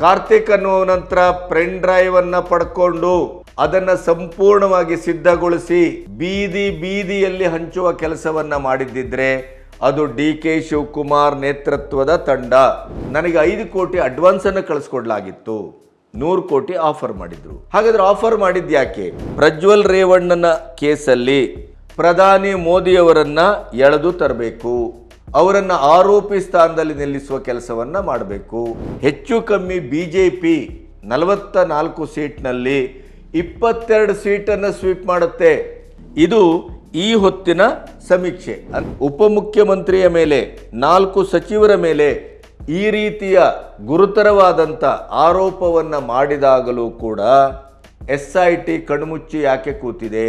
ಕಾರ್ತಿಕ್ ಅನ್ನುವ ನಂತರ pen drive ಅನ್ನ ಪಡ್ಕೊಂಡು ಅದನ್ನ ಸಂಪೂರ್ಣವಾಗಿ ಸಿದ್ಧಗೊಳಿಸಿ ಬೀದಿ ಬೀದಿಯಲ್ಲಿ ಹಂಚುವ ಕೆಲಸವನ್ನ ಮಾಡಿದ್ದಿದ್ರೆ ಅದು ಡಿ ಕೆ ಶಿವಕುಮಾರ್ ನೇತೃತ್ವದ ತಂಡ. ನನಗೆ ಐದು ಕೋಟಿ ಅಡ್ವಾನ್ಸ್ ಅನ್ನು ಕಳಿಸ್ಕೊಡ್ಲಾಗಿತ್ತು. ನೂರು ಕೋಟಿ ಆಫರ್ ಮಾಡಿದ್ರು. ಹಾಗಾದ್ರೆ ಆಫರ್ ಮಾಡಿದ್ ಯಾಕೆ? ಪ್ರಜ್ವಲ್ ರೇವಣ್ಣನ ಕೇಸಲ್ಲಿ ಪ್ರಧಾನಿ ಮೋದಿಯವರನ್ನ ಎಳೆದು ತರಬೇಕು. ಅವರನ್ನ ಆರೋಪಿ ಸ್ಥಾನದಲ್ಲಿ ನಿಲ್ಲಿಸುವ ಕೆಲಸವನ್ನು ಮಾಡಬೇಕು. ಹೆಚ್ಚು ಕಮ್ಮಿ ಬಿ ಜೆ ಪಿ ನಲವತ್ತ ನಾಲ್ಕು ಸೀಟ್ನಲ್ಲಿ ಇಪ್ಪತ್ತೆರಡು ಸೀಟನ್ನು ಸ್ವೀಪ್ ಮಾಡುತ್ತೆ. ಇದು ಈ ಹೊತ್ತಿನ ಸಮೀಕ್ಷೆ. ಉಪಮುಖ್ಯಮಂತ್ರಿಯ ಮೇಲೆ, ನಾಲ್ಕು ಸಚಿವರ ಮೇಲೆ ಈ ರೀತಿಯ ಗುರುತರವಾದಂಥ ಆರೋಪವನ್ನು ಮಾಡಿದಾಗಲೂ ಕೂಡ ಎಸ್ ಐ ಟಿ ಕಣ್ಮುಚ್ಚಿ ಯಾಕೆ ಕೂತಿದೆ?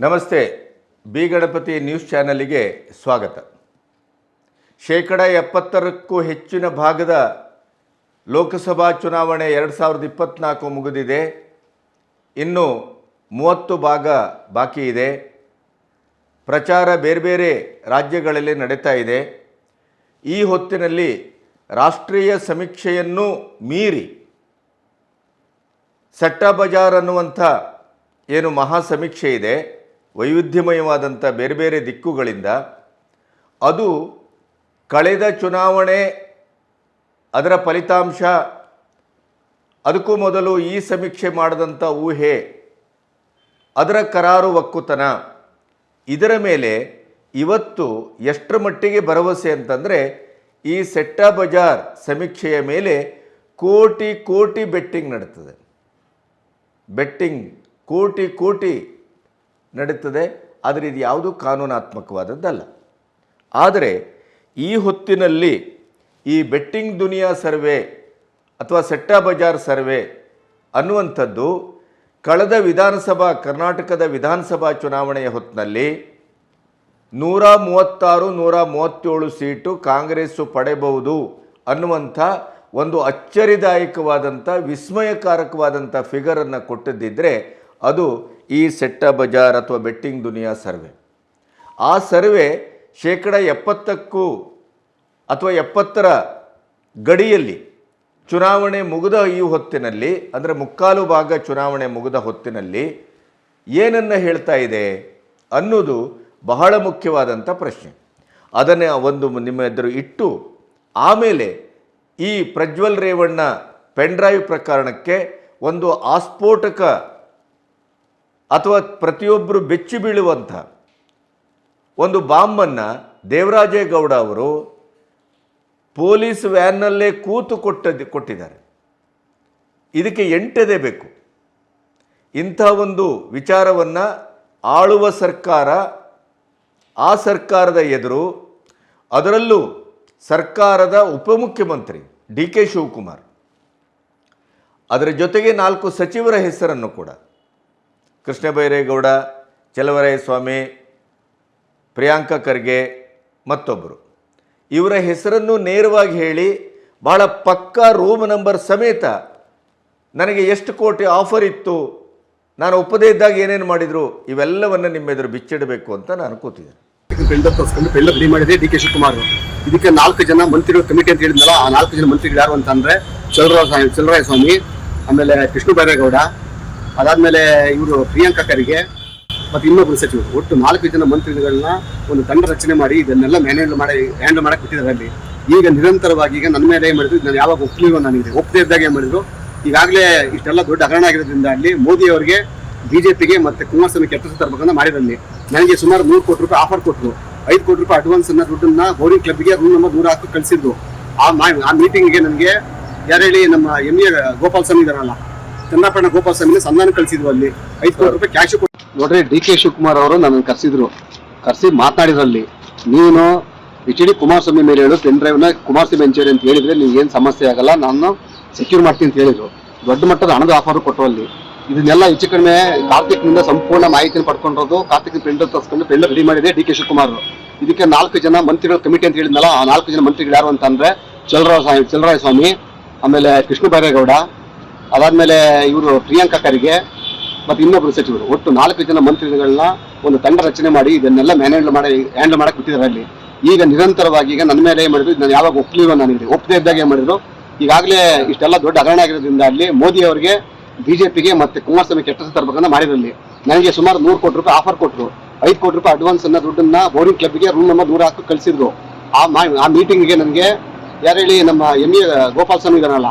ನಮಸ್ತೆ, ಬಿ ಗಣಪತಿ ನ್ಯೂಸ್ ಚಾನಲಿಗೆ ಸ್ವಾಗತ. ಶೇಕಡ ಎಪ್ಪತ್ತರಕ್ಕೂ ಹೆಚ್ಚಿನ ಭಾಗದ ಲೋಕಸಭಾ ಚುನಾವಣೆ ಎರಡು ಸಾವಿರದ ಇಪ್ಪತ್ತ್ನಾಲ್ಕು ಮುಗಿದಿದೆ. ಇನ್ನು ಮೂವತ್ತು ಭಾಗ ಬಾಕಿ ಇದೆ. ಪ್ರಚಾರ ಬೇರೆ ಬೇರೆ ರಾಜ್ಯಗಳಲ್ಲಿ ನಡೀತಾ ಇದೆ. ಈ ಹೊತ್ತಿನಲ್ಲಿ ರಾಷ್ಟ್ರೀಯ ಸಮೀಕ್ಷೆಯನ್ನು ಮೀರಿ ಸಟ್ಟ ಬಜಾರ್ ಅನ್ನುವಂಥ ಏನು ಮಹಾ ಸಮೀಕ್ಷೆ ಇದೆ. ವೈವಿಧ್ಯಮಯವಾದಂಥ ಬೇರೆ ಬೇರೆ ದಿಕ್ಕುಗಳಿಂದ ಅದು ಕಳೆದ ಚುನಾವಣೆ ಅದರ ಫಲಿತಾಂಶ, ಅದಕ್ಕೂ ಮೊದಲು ಈ ಸಮೀಕ್ಷೆ ಮಾಡಿದಂಥ ಊಹೆ, ಅದರ ಕರಾರು ಒಕ್ಕುತನ, ಇದರ ಮೇಲೆ ಇವತ್ತು ಎಷ್ಟರ ಮಟ್ಟಿಗೆ ಭರವಸೆ ಅಂತಂದರೆ ಈ ಸೆಟ್ಟ ಬಜಾರ್ ಸಮೀಕ್ಷೆಯ ಮೇಲೆ ಕೋಟಿ ಕೋಟಿ ಬೆಟ್ಟಿಂಗ್ ನಡೀತದೆ. ಬೆಟ್ಟಿಂಗ್, ಕೋಟಿ ಕೋಟಿ ನಡೀತದೆ. ಆದರೆ ಇದು ಯಾವುದೂ ಕಾನೂನಾತ್ಮಕವಾದದ್ದಲ್ಲ. ಆದರೆ ಈ ಹೊತ್ತಿನಲ್ಲಿ ಈ ಬೆಟ್ಟಿಂಗ್ ದುನಿಯಾ ಸರ್ವೆ ಅಥವಾ ಸೆಟ್ಟಾ ಬಜಾರ್ ಸರ್ವೆ ಅನ್ನುವಂಥದ್ದು ಕಳೆದ ವಿಧಾನಸಭಾ, ಕರ್ನಾಟಕದ ವಿಧಾನಸಭಾ ಚುನಾವಣೆಯ ಹೊತ್ತಿನಲ್ಲಿ ನೂರ ಮೂವತ್ತಾರು ನೂರ ಮೂವತ್ತೇಳು ಸೀಟು ಕಾಂಗ್ರೆಸ್ಸು ಪಡೆಯಬಹುದು ಅನ್ನುವಂಥ ಒಂದು ಅಚ್ಚರಿದಾಯಕವಾದಂಥ, ವಿಸ್ಮಯಕಾರಕವಾದಂಥ ಫಿಗರನ್ನು ಕೊಟ್ಟಿದ್ದಿದ್ದರೆ ಅದು ಈ ಸೆಟ್ಟ ಬಜಾರ್ ಅಥವಾ ಬೆಟ್ಟಿಂಗ್ ದುನಿಯಾ ಸರ್ವೆ. ಆ ಸರ್ವೆ ಶೇಕಡ ಎಪ್ಪತ್ತಕ್ಕೂ ಅಥವಾ ಎಪ್ಪತ್ತರ ಗಡಿಯಲ್ಲಿ ಚುನಾವಣೆ ಮುಗಿದ ಈ ಹೊತ್ತಿನಲ್ಲಿ, ಅಂದರೆ ಮುಕ್ಕಾಲು ಭಾಗ ಚುನಾವಣೆ ಮುಗಿದ ಹೊತ್ತಿನಲ್ಲಿ ಏನನ್ನು ಹೇಳ್ತಾ ಇದೆ ಅನ್ನೋದು ಬಹಳ ಮುಖ್ಯವಾದಂಥ ಪ್ರಶ್ನೆ. ಅದನ್ನೇ ಒಂದು ನಿಮ್ಮ ಎದುರು ಇಟ್ಟು ಆಮೇಲೆ ಈ ಪ್ರಜ್ವಲ್ ರೇವಣ್ಣ ಪೆನ್ಡ್ರೈವ್ ಪ್ರಕರಣಕ್ಕೆ ಒಂದು ಆಸ್ಫೋಟಕ ಅಥವಾ ಪ್ರತಿಯೊಬ್ಬರು ಬೆಚ್ಚಿ ಬೀಳುವಂಥ ಒಂದು ಬಾಂಬನ್ನು ದೇವರಾಜೇಗೌಡ ಅವರು ಪೊಲೀಸ್ ವ್ಯಾನ್ನಲ್ಲೇ ಕೂತು ಕೊಟ್ಟದ್ದು ಕೊಟ್ಟಿದ್ದಾರೆ. ಇದಕ್ಕೆ ಎಂಟದೇ ಬೇಕು. ಇಂಥ ಒಂದು ವಿಚಾರವನ್ನು ಆಳುವ ಸರ್ಕಾರ, ಆ ಸರ್ಕಾರದ ಎದುರು ಅದರಲ್ಲೂ ಸರ್ಕಾರದ ಉಪಮುಖ್ಯಮಂತ್ರಿ ಡಿ ಕೆ ಶಿವಕುಮಾರ್. ಅದರ ಜೊತೆಗೆ ನಾಲ್ಕು ಸಚಿವರ ಹೆಸರನ್ನು ಕೂಡ ಕೃಷ್ಣ ಬೈರೇಗೌಡ ಚಲವರಾಯಸ್ವಾಮಿ, ಪ್ರಿಯಾಂಕ ಖರ್ಗೆ ಮತ್ತೊಬ್ಬರು ಇವರ ಹೆಸರನ್ನು ನೇರವಾಗಿ ಹೇಳಿ ಭಾಳ ಪಕ್ಕಾ ರೂಮ್ ನಂಬರ್ ಸಮೇತ ನನಗೆ ಎಷ್ಟು ಕೋಟಿ ಆಫರ್ ಇತ್ತು, ನಾನು ಒಪ್ಪದೇ ಇದ್ದಾಗ ಏನೇನು ಮಾಡಿದರು, ಇವೆಲ್ಲವನ್ನು ನಿಮ್ಮ ಎದುರು ಬಿಚ್ಚಿಡಬೇಕು ಅಂತ ನಾನು ಕೂತಿದ್ದೇನೆ. ಟೆಂಡರ್ ರೆಡಿ ಮಾಡಿದೆ ಡಿ ಕೆ ಶಿವಕುಮಾರ್ ಇದಕ್ಕೆ ನಾಲ್ಕು ಜನ ಮಂತ್ರಿಗಳು ಕಮಿಟಿ ಅಂತ ಹೇಳಿದ್ನಲ್ಲ, ಆ ನಾಲ್ಕು ಜನ ಮಂತ್ರಿಗಳು ಯಾರು ಅಂತಂದ್ರೆ ಚಲರಾಯ ಚಲರಾಯ ಸ್ವಾಮಿ ಆಮೇಲೆ ಕೃಷ್ಣ ಬೈರೇಗೌಡ ಅದಾದ್ಮೇಲೆ ಇವರು ಪ್ರಿಯಾಂಕಾ ಖರ್ಗೆ ಮತ್ತೆ ಇನ್ನೊಬ್ಬರು ಸಚಿವರು, ಒಟ್ಟು ನಾಲ್ಕು ಜನ ಮಂತ್ರಿಗಳನ್ನ ಒಂದು ತಂಡ ರಚನೆ ಮಾಡಿ ಇದನ್ನೆಲ್ಲ ಮ್ಯಾನೇಜ್ ಮಾಡಿ ಹ್ಯಾಂಡಲ್ ಮಾಡಕ್ಕೆ ಬಿಟ್ಟಿದ್ದಾರೆ ಅಲ್ಲಿ. ಈಗ ನಿರಂತರವಾಗಿ ಈಗ ನನ್ನ ಮೇಲೆ ಏನು ಮಾಡಿದ್ರು ನಾನು ಯಾವಾಗ ಒಪ್ಪಲಿಲ್ಲ ನನಗೆ ಒಪ್ಪದೇ ಇದ್ದಾಗ ಏನ್ ಮಾಡಿದ್ರು, ಈಗಾಗಲೇ ಇಷ್ಟೆಲ್ಲ ದೊಡ್ಡ ಹಗರಣ ಆಗಿರೋದ್ರಿಂದ ಅಲ್ಲಿ ಮೋದಿ ಅವರಿಗೆ ಬಿಜೆಪಿಗೆ ಮತ್ತೆ ಕುಮಾರಸ್ವಾಮಿ ಕೆಟ್ಟ ತರಬೇಕಂತ ಮಾಡಿರಲ್ಲಿ ನನಗೆ ಸುಮಾರು ನೂರು ಕೋಟಿ ರೂಪಾಯಿ ಆಫರ್ ಕೊಟ್ಟರು ಐದು ಕೋಟಿ ರೂಪಾಯಿ ಅಡ್ವಾನ್ಸ್ ಅನ್ನ ದುಡ್ಡನ್ನ ಬೋರಿಂಗ್ ಕ್ಲಬ್ಗೆ ರೂಮ್ ನಂಬರ್ ನೂರ ಹಾಕಿ ಕಳಿಸಿದ್ರು. ಆ ಮೀಟಿಂಗ್ಗೆ ನನಗೆ ಯಾರು ಹೇಳಿ ನಮ್ಮ ಎಂ ಎ ಗೋಪಾಲ್ ಸ್ವಾಮಿ ಇದಾರಲ್ಲ ಚನ್ನಪಣ್ಣ ಗೋಪಾಲಸ್ವಾಮಿ ಸಂಧಾನ ಕಳಿಸಿದ್ರು ಅಲ್ಲಿ. ಐದು ಕೋಟಿ ರೂಪಾಯಿ ಕ್ಯಾಶ್ ನೋಡ್ರಿ, ಡಿ ಕೆ ಶಿವಕುಮಾರ್ ಅವರು ನನ್ನನ್ನು ಕರೆಸಿದ್ರು. ಕರೆಸಿ ಮಾತನಾಡಿದ್ರಲ್ಲಿ ನೀನು ಎಚ್ ಡಿ ಕುಮಾರಸ್ವಾಮಿ ಮೇಲೆ ಹೇಳು ಪೆನ್ ಡ್ರೈವ್ನ ಕುಮಾರಸ್ವಾಮಿ ಎಂಚೇರಿ ಅಂತ ಹೇಳಿದ್ರೆ ನಿಮ್ಗೆ ಏನು ಸಮಸ್ಯೆ ಆಗಲ್ಲ, ನಾನು ಸೆಕ್ಯೂರ್ ಮಾಡ್ತೀನಿ ಅಂತ ಹೇಳಿದ್ರು. ದೊಡ್ಡ ಮಟ್ಟದ ಹಣದ ಆಫರ್ ಕೊಟ್ಟರು ಅಲ್ಲಿ. ಇದನ್ನೆಲ್ಲ ಹೆಚ್ಚು ಕಡಿಮೆ ಕಾರ್ತಿಕ್ನಿಂದ ಸಂಪೂರ್ಣ ಮಾಹಿತಿಯನ್ನು ಪಡ್ಕೊಂಡಿರೋದು ಕಾರ್ತಿಕ್ ಪೆಂಡರ್ ತರಿಸ್ಕೊಂಡು ಪೆಂಡರ್ ರೆಡಿ ಮಾಡಿದೆ ಡಿ ಕೆ ಶಿವಕುಮಾರ್ ಇದಕ್ಕೆ ನಾಲ್ಕು ಜನ ಮಂತ್ರಿಗಳ ಕಮಿಟಿ ಅಂತ ಹೇಳಿದ್ನಲ್ಲ, ಆ ನಾಲ್ಕು ಜನ ಮಂತ್ರಿಗಳು ಯಾರು ಅಂತಂದ್ರೆ ಚಲರಾಯ ಸ್ವಾಮಿ ಚಲರಾಯ ಸ್ವಾಮಿ ಆಮೇಲೆ ಕೃಷ್ಣ ಬೈರೇಗೌಡ ಅದಾದ್ಮೇಲೆ ಇವರು ಪ್ರಿಯಾಂಕಾ ಖರ್ಗೆ ಮತ್ತೆ ಇನ್ನೊಬ್ರು ಸಚಿವರು. ಒಟ್ಟು ನಾಲ್ಕು ಜನ ಮಂತ್ರಿಗಳನ್ನ ಒಂದು ತಂಡ ರಚನೆ ಮಾಡಿ ಇದನ್ನೆಲ್ಲ ಮ್ಯಾನೇಜ್ ಮಾಡಿ ಹ್ಯಾಂಡಲ್ ಮಾಡಕ್ಕೆ ಬಿಟ್ಟಿದ್ದಾರೆ ಅಲ್ಲಿ. ಈಗ ನಿರಂತರವಾಗಿ ಈಗ ನನ್ನ ಮೇಲೆ ಏನು ಮಾಡಿದ್ರು ನಾನು ಯಾವಾಗ ಒಪ್ಪಲಿಲ್ಲ ನನಗೆ ಒಪ್ಪದೇ ಇದ್ದಾಗ ಏನ್ ಮಾಡಿದ್ರು, ಈಗಾಗಲೇ ಇಷ್ಟೆಲ್ಲ ದೊಡ್ಡ ಹಗರಣ ಆಗಿರೋದ್ರಿಂದ ಅಲ್ಲಿ ಮೋದಿ ಅವರಿಗೆ ಬಿಜೆಪಿಗೆ ಮತ್ತೆ ಕುಮಾರಸ್ವಾಮಿ ಕೆಟ್ಟ ಹೆಸರು ತರಬೇಕಂತ ಮಾಡಿರಲ್ಲಿ ನನಗೆ ಸುಮಾರು ನೂರು ಕೋಟಿ ರೂಪಾಯಿ ಆಫರ್ ಕೊಟ್ಟರು ಐದು ಕೋಟಿ ರೂಪಾಯಿ ಅಡ್ವಾನ್ಸ್ ಅನ್ನ ದುಡ್ಡನ್ನ ಬೋರಿಂಗ್ ಕ್ಲಬ್ಗೆ ರೂಮ್ ನಂಬರ್ ನೂರ ಹಾಕಿ ಕಳಿಸಿದ್ರು. ಆ ಮೀಟಿಂಗ್ಗೆ ನನಗೆ ಯಾರು ಹೇಳಿ ನಮ್ಮ ಎಂ ಎ ಗೋಪಾಲ್ ಸ್ವಾಮಿ ಇದಾರಲ್ಲ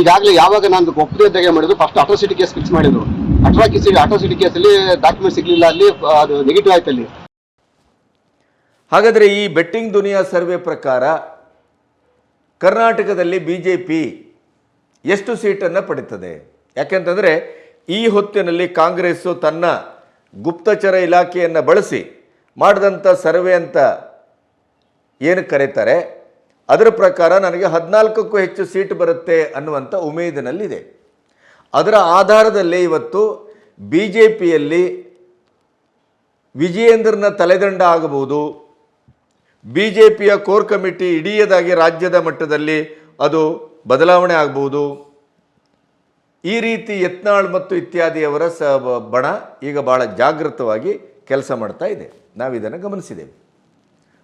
ಈಗಾಗಲೇ ಯಾವಾಗ ನಾನು ಒಪ್ಪದಿದ್ದಾಗ ಮಾಡಿದ್ರು ಫಸ್ಟ್ ಅಟ್ರಾಸಿಟಿ ಕೇಸ್ ಫಿಕ್ಸ್ ಮಾಡಿದ್ರು. ಅಟ್ರಾಸಿಟಿ ಅಟ್ರಾಸಿಟಿ ಕೇಸಲ್ಲಿ ಡಾಕ್ಯುಮೆಂಟ್ ಸಿಗ್ಲಿಲ್ಲ, ಅಲ್ಲಿ ಅದು ನೆಗೆಟಿವ್ ಆಯ್ತು ಅಲ್ಲಿ. ಹಾಗಾದರೆ ಈ ಬೆಟ್ಟಿಂಗ್ ದುನಿಯಾ ಸರ್ವೆ ಪ್ರಕಾರ ಕರ್ನಾಟಕದಲ್ಲಿ ಬಿ ಜೆ ಪಿ ಎಷ್ಟು ಸೀಟನ್ನು ಪಡೀತದೆ? ಯಾಕೆಂತಂದರೆ ಈ ಹೊತ್ತಿನಲ್ಲಿ ಕಾಂಗ್ರೆಸ್ಸು ತನ್ನ ಗುಪ್ತಚರ ಇಲಾಖೆಯನ್ನು ಬಳಸಿ ಮಾಡಿದಂಥ ಸರ್ವೆ ಅಂತ ಏನು ಕರೀತಾರೆ? ಅದರ ಪ್ರಕಾರ ನನಗೆ ಹದಿನಾಲ್ಕಕ್ಕೂ ಹೆಚ್ಚು ಸೀಟ್ ಬರುತ್ತೆ ಅನ್ನುವಂಥ ಉಮೇದಿನಲ್ಲಿದೆ. ಅದರ ಆಧಾರದಲ್ಲೇ ಇವತ್ತು ಬಿ ಜೆ ಪಿಯಲ್ಲಿ ವಿಜಯೇಂದ್ರನ ತಲೆದಂಡ ಆಗಬಹುದು. ಬಿ ಜೆ ಪಿಯ ಕೋರ್ ಕಮಿಟಿ ಇಡೀಯದಾಗಿ ರಾಜ್ಯದ ಮಟ್ಟದಲ್ಲಿ ಅದು ಬದಲಾವಣೆ ಆಗಬಹುದು. ಈ ರೀತಿ ಯತ್ನಾಳ್ ಮತ್ತು ಇತ್ಯಾದಿಯವರ ಸ ಬಣ ಈಗ ಭಾಳ ಜಾಗೃತವಾಗಿ ಕೆಲಸ ಮಾಡ್ತಾ ಇದೆ. ನಾವು ಇದನ್ನು ಗಮನಿಸಿದ್ದೇವೆ.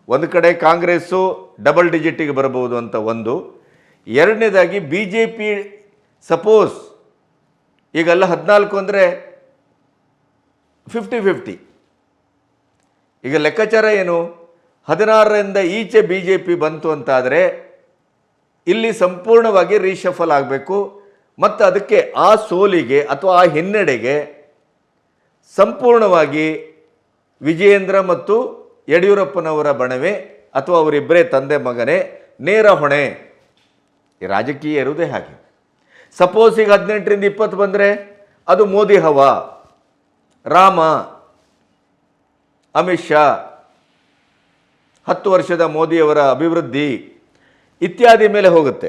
ಒಂದು ಕಡೆ ಕಾಂಗ್ರೆಸ್ಸು ಡಬಲ್ ಡಿಜಿಟಿಗೆ ಬರಬಹುದು ಅಂತ ಒಂದು. ಎರಡನೇದಾಗಿ ಬಿ ಜೆ ಪಿ ಸಪೋಸ್ ಈಗೆಲ್ಲ ಹದಿನಾಲ್ಕು ಅಂದರೆ ಫಿಫ್ಟಿ ಫಿಫ್ಟಿ ಈಗ ಲೆಕ್ಕಾಚಾರ ಏನು? ಹದಿನಾರರಿಂದ ಈಚೆ ಬಿ ಜೆ ಪಿ ಬಂತು ಅಂತಾದರೆ ಇಲ್ಲಿ ಸಂಪೂರ್ಣವಾಗಿ ರೀಶಫಲ್ ಆಗಬೇಕು. ಮತ್ತು ಅದಕ್ಕೆ ಆ ಸೋಲಿಗೆ ಅಥವಾ ಆ ಹಿನ್ನಡೆಗೆ ಸಂಪೂರ್ಣವಾಗಿ ವಿಜಯೇಂದ್ರ ಮತ್ತು ಯಡಿಯೂರಪ್ಪನವರ ಬಣವೇ ಅಥವಾ ಅವರಿಬ್ಬರೇ ತಂದೆ ಮಗನೇ ನೇರ ಹೊಣೆ. ರಾಜಕೀಯ ಇರುವುದೇ ಹಾಗೆ. ಸಪೋಸ್ ಈಗ ಹದಿನೆಂಟರಿಂದ ಇಪ್ಪತ್ತು ಬಂದರೆ ಅದು ಮೋದಿ ಹವಾ. ರಾಮ, ಅಮಿತ್ ಶಾ, ಹತ್ತು ವರ್ಷದ ಮೋದಿಯವರ ಅಭಿವೃದ್ಧಿ ಇತ್ಯಾದಿ ಮೇಲೆ ಹೋಗುತ್ತೆ.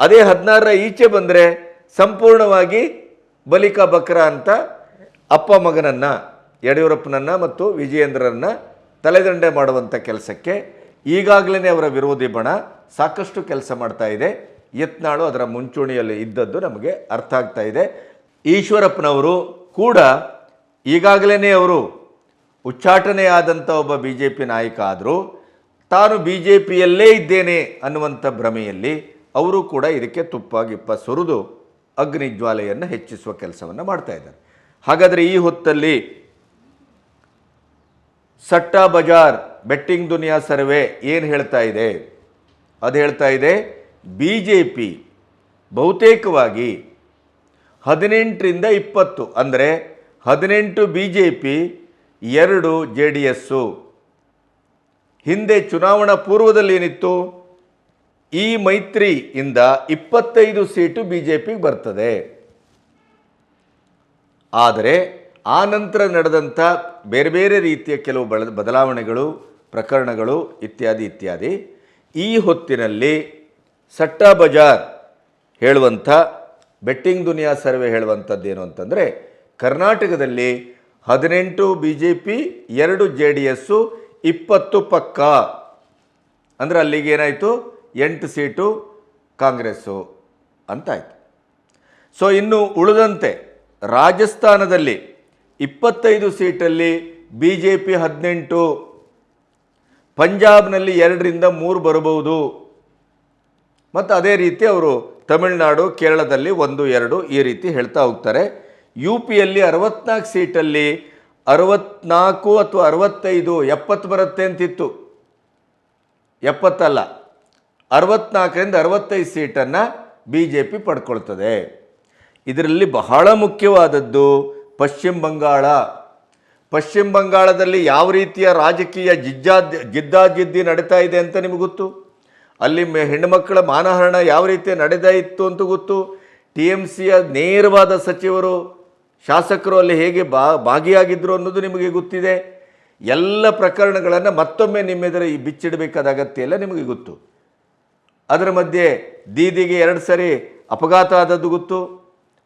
ಅದೇ ಹದಿನಾರರ ಈಚೆ ಬಂದರೆ ಸಂಪೂರ್ಣವಾಗಿ ಬಲಿಕಾ ಬಕ್ರ ಅಂತ ಅಪ್ಪ ಮಗನನ್ನು, ಯಡಿಯೂರಪ್ಪನನ್ನು ಮತ್ತು ವಿಜಯೇಂದ್ರರನ್ನ ತಲೆದಂಡೆ ಮಾಡುವಂಥ ಕೆಲಸಕ್ಕೆ ಈಗಾಗಲೇ ಅವರ ವಿರೋಧಿ ಬಣ ಸಾಕಷ್ಟು ಕೆಲಸ ಮಾಡ್ತಾ ಇದೆ. ಯತ್ನಾಳು ಅದರ ಮುಂಚೂಣಿಯಲ್ಲಿ ಇದ್ದದ್ದು ನಮಗೆ ಅರ್ಥ ಆಗ್ತಾ ಇದೆ. ಈಶ್ವರಪ್ಪನವರು ಕೂಡ ಈಗಾಗಲೇ ಅವರು ಉಚ್ಚಾಟನೆಯಾದಂಥ ಒಬ್ಬ ಬಿ ಜೆ ಪಿ ನಾಯಕ ಆದರೂ, ತಾನು ಬಿ ಜೆ ಪಿಯಲ್ಲೇ ಇದ್ದೇನೆ ಅನ್ನುವಂಥ ಭ್ರಮೆಯಲ್ಲಿ ಅವರು ಕೂಡ ಇದಕ್ಕೆ ತುಪ್ಪ ಗಿಪ್ಪ ಸುರಿದು ಅಗ್ನಿಜ್ವಾಲೆಯನ್ನು ಹೆಚ್ಚಿಸುವ ಕೆಲಸವನ್ನು ಮಾಡ್ತಾ ಇದ್ದಾರೆ. ಹಾಗಾದರೆ ಈ ಹೊತ್ತಲ್ಲಿ ಸಟ್ಟಾ ಬಜಾರ್ ಬೆಟ್ಟಿಂಗ್ ದುನಿಯಾ ಸರ್ವೆ ಏನು ಹೇಳ್ತಾ ಇದೆ? ಅದು ಹೇಳ್ತಾ ಇದೆ ಬಿ ಜೆ ಪಿ ಬಹುತೇಕವಾಗಿ ಹದಿನೆಂಟರಿಂದ ಇಪ್ಪತ್ತು, ಅಂದರೆ ಹದಿನೆಂಟು ಬಿ ಜೆ ಪಿ ಎರಡು ಜೆ ಡಿ ಎಸ್ಸು ಹಿಂದೆ ಚುನಾವಣಾ ಪೂರ್ವದಲ್ಲಿ ಏನಿತ್ತು? ಈ ಮೈತ್ರಿಯಿಂದ ಇಪ್ಪತ್ತೈದು ಸೀಟು ಬಿ ಜೆ ಪಿಗೆ ಬರ್ತದೆ. ಆದರೆ ಆ ನಂತರ ನಡೆದಂಥ ಬೇರೆ ಬೇರೆ ರೀತಿಯ ಕೆಲವು ಬಳ, ಬದಲಾವಣೆಗಳು, ಪ್ರಕರಣಗಳು ಇತ್ಯಾದಿ ಇತ್ಯಾದಿ, ಈ ಹೊತ್ತಿನಲ್ಲಿ ಸಟ್ಟಾ ಬಜಾರ್ ಹೇಳುವಂಥ, ಬೆಟ್ಟಿಂಗ್ ದುನಿಯಾ ಸರ್ವೆ ಹೇಳುವಂಥದ್ದು ಏನು ಅಂತಂದರೆ, ಕರ್ನಾಟಕದಲ್ಲಿ ಹದಿನೆಂಟು ಬಿ ಜೆ ಪಿ ಎರಡು ಜೆ ಡಿ ಎಸ್ಸು ಇಪ್ಪತ್ತು ಪಕ್ಕ. ಅಂದರೆ ಅಲ್ಲಿಗೆ ಏನಾಯಿತು? ಎಂಟು ಸೀಟು ಕಾಂಗ್ರೆಸ್ಸು ಅಂತಾಯಿತು. ಸೊ, ಇನ್ನು ಉಳಿದಂತೆ ರಾಜಸ್ಥಾನದಲ್ಲಿ ಇಪ್ಪತ್ತೈದು ಸೀಟಲ್ಲಿ ಬಿ ಜೆ ಪಿ ಹದಿನೆಂಟು, ಪಂಜಾಬ್ನಲ್ಲಿ ಎರಡರಿಂದ ಮೂರು ಬರಬಹುದು. ಮತ್ತು ಅದೇ ರೀತಿ ಅವರು ತಮಿಳುನಾಡು, ಕೇರಳದಲ್ಲಿ ಒಂದು, ಎರಡು ಈ ರೀತಿ ಹೇಳ್ತಾ ಹೋಗ್ತಾರೆ. ಯು ಪಿಯಲ್ಲಿ ಅರವತ್ನಾಲ್ಕು ಸೀಟಲ್ಲಿ ಅರವತ್ನಾಲ್ಕು ಅಥವಾ ಅರವತ್ತೈದು, ಎಪ್ಪತ್ತು ಬರುತ್ತೆ ಅಂತಿತ್ತು. ಎಪ್ಪತ್ತಲ್ಲ, ಅರವತ್ನಾಲ್ಕರಿಂದ ಅರವತ್ತೈದು ಸೀಟನ್ನು ಬಿ ಜೆ ಪಿ ಪಡ್ಕೊಳ್ತದೆ. ಇದರಲ್ಲಿ ಬಹಳ ಮುಖ್ಯವಾದದ್ದು ಪಶ್ಚಿಮ ಬಂಗಾಳ. ಪಶ್ಚಿಮ ಬಂಗಾಳದಲ್ಲಿ ಯಾವ ರೀತಿಯ ರಾಜಕೀಯ ಜಿಜ್ಜಾ ಜಿದ್ದಾಜಿದ್ದಿ ನಡೀತಾ ಇದೆ ಅಂತ ನಿಮಗೆ ಗೊತ್ತು? ಅಲ್ಲಿ ಹೆಣ್ಣುಮಕ್ಕಳ ಮಾನಹರಣ ಯಾವ ರೀತಿ ನಡೆದ ಇತ್ತು ಅಂತ ಗೊತ್ತು? ಟಿ ಎಂ ಸಿಯ ನೇರವಾದ ಸಚಿವರು, ಶಾಸಕರು ಅಲ್ಲಿ ಹೇಗೆ ಬಾ ಭಾಗಿಯಾಗಿದ್ದರು ಅನ್ನೋದು ನಿಮಗೆ ಗೊತ್ತಿದೆ. ಎಲ್ಲ ಪ್ರಕರಣಗಳನ್ನು ಮತ್ತೊಮ್ಮೆ ನಿಮ್ಮೆದುರು ಈ ಬಿಚ್ಚಿಡಬೇಕಾದ ಅಗತ್ಯ ಎಲ್ಲ ನಿಮಗೆ ಗೊತ್ತು. ಅದರ ಮಧ್ಯೆ ದೀದಿಗೆ ಎರಡು ಸರಿ ಅಪಘಾತ ಆದದ್ದು ಗೊತ್ತು.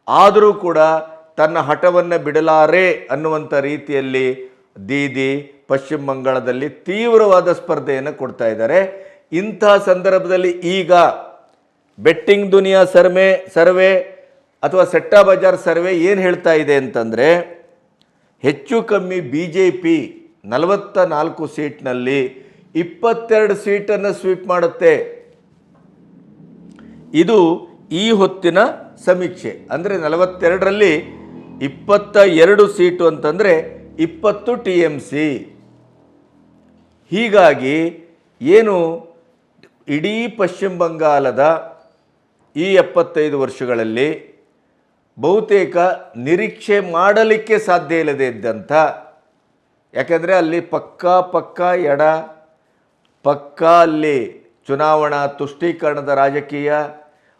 ಆದರೂ ಕೂಡ ತನ್ನ ಹಠವನ್ನು ಬಿಡಲಾರೆ ಅನ್ನುವಂಥ ರೀತಿಯಲ್ಲಿ ದೀದಿ ಪಶ್ಚಿಮ ಬಂಗಾಳದಲ್ಲಿ ತೀವ್ರವಾದ ಸ್ಪರ್ಧೆಯನ್ನು ಕೊಡ್ತಾ ಇದ್ದಾರೆ. ಇಂಥ ಸಂದರ್ಭದಲ್ಲಿ ಈಗ ಬೆಟ್ಟಿಂಗ್ ದುನಿಯಾ ಸರ್ವೆ ಸರ್ವೆ ಅಥವಾ ಸೆಟ್ಟಾ ಬಜಾರ್ ಸರ್ವೆ ಏನು ಹೇಳ್ತಾ ಇದೆ ಅಂತಂದರೆ, ಹೆಚ್ಚು ಕಮ್ಮಿ ಬಿ ಜೆ ಪಿ ನಲವತ್ತ ನಾಲ್ಕು ಸೀಟ್ನಲ್ಲಿ ಇಪ್ಪತ್ತೆರಡು ಸೀಟನ್ನು ಸ್ವೀಪ್ ಮಾಡುತ್ತೆ. ಇದು ಈ ಹೊತ್ತಿನ ಸಮೀಕ್ಷೆ. ಅಂದರೆ ನಲವತ್ತೆರಡರಲ್ಲಿ ಇಪ್ಪತ್ತ ಎರಡು ಸೀಟು ಅಂತಂದರೆ ಇಪ್ಪತ್ತು ಟಿ ಎಂ ಸಿ. ಹೀಗಾಗಿ ಏನು ಇಡೀ ಪಶ್ಚಿಮ ಬಂಗಾಲದ ಈ ಎಪ್ಪತ್ತೈದು ವರ್ಷಗಳಲ್ಲಿ ಬಹುತೇಕ ನಿರೀಕ್ಷೆ ಮಾಡಲಿಕ್ಕೆ ಸಾಧ್ಯ ಇಲ್ಲದೆ ಇದ್ದಂಥ, ಯಾಕೆಂದರೆ ಅಲ್ಲಿ ಪಕ್ಕ ಪಕ್ಕ ಎಡ, ಪಕ್ಕ ಅಲ್ಲಿ ಚುನಾವಣಾ ತುಷ್ಟೀಕರಣದ ರಾಜಕೀಯ,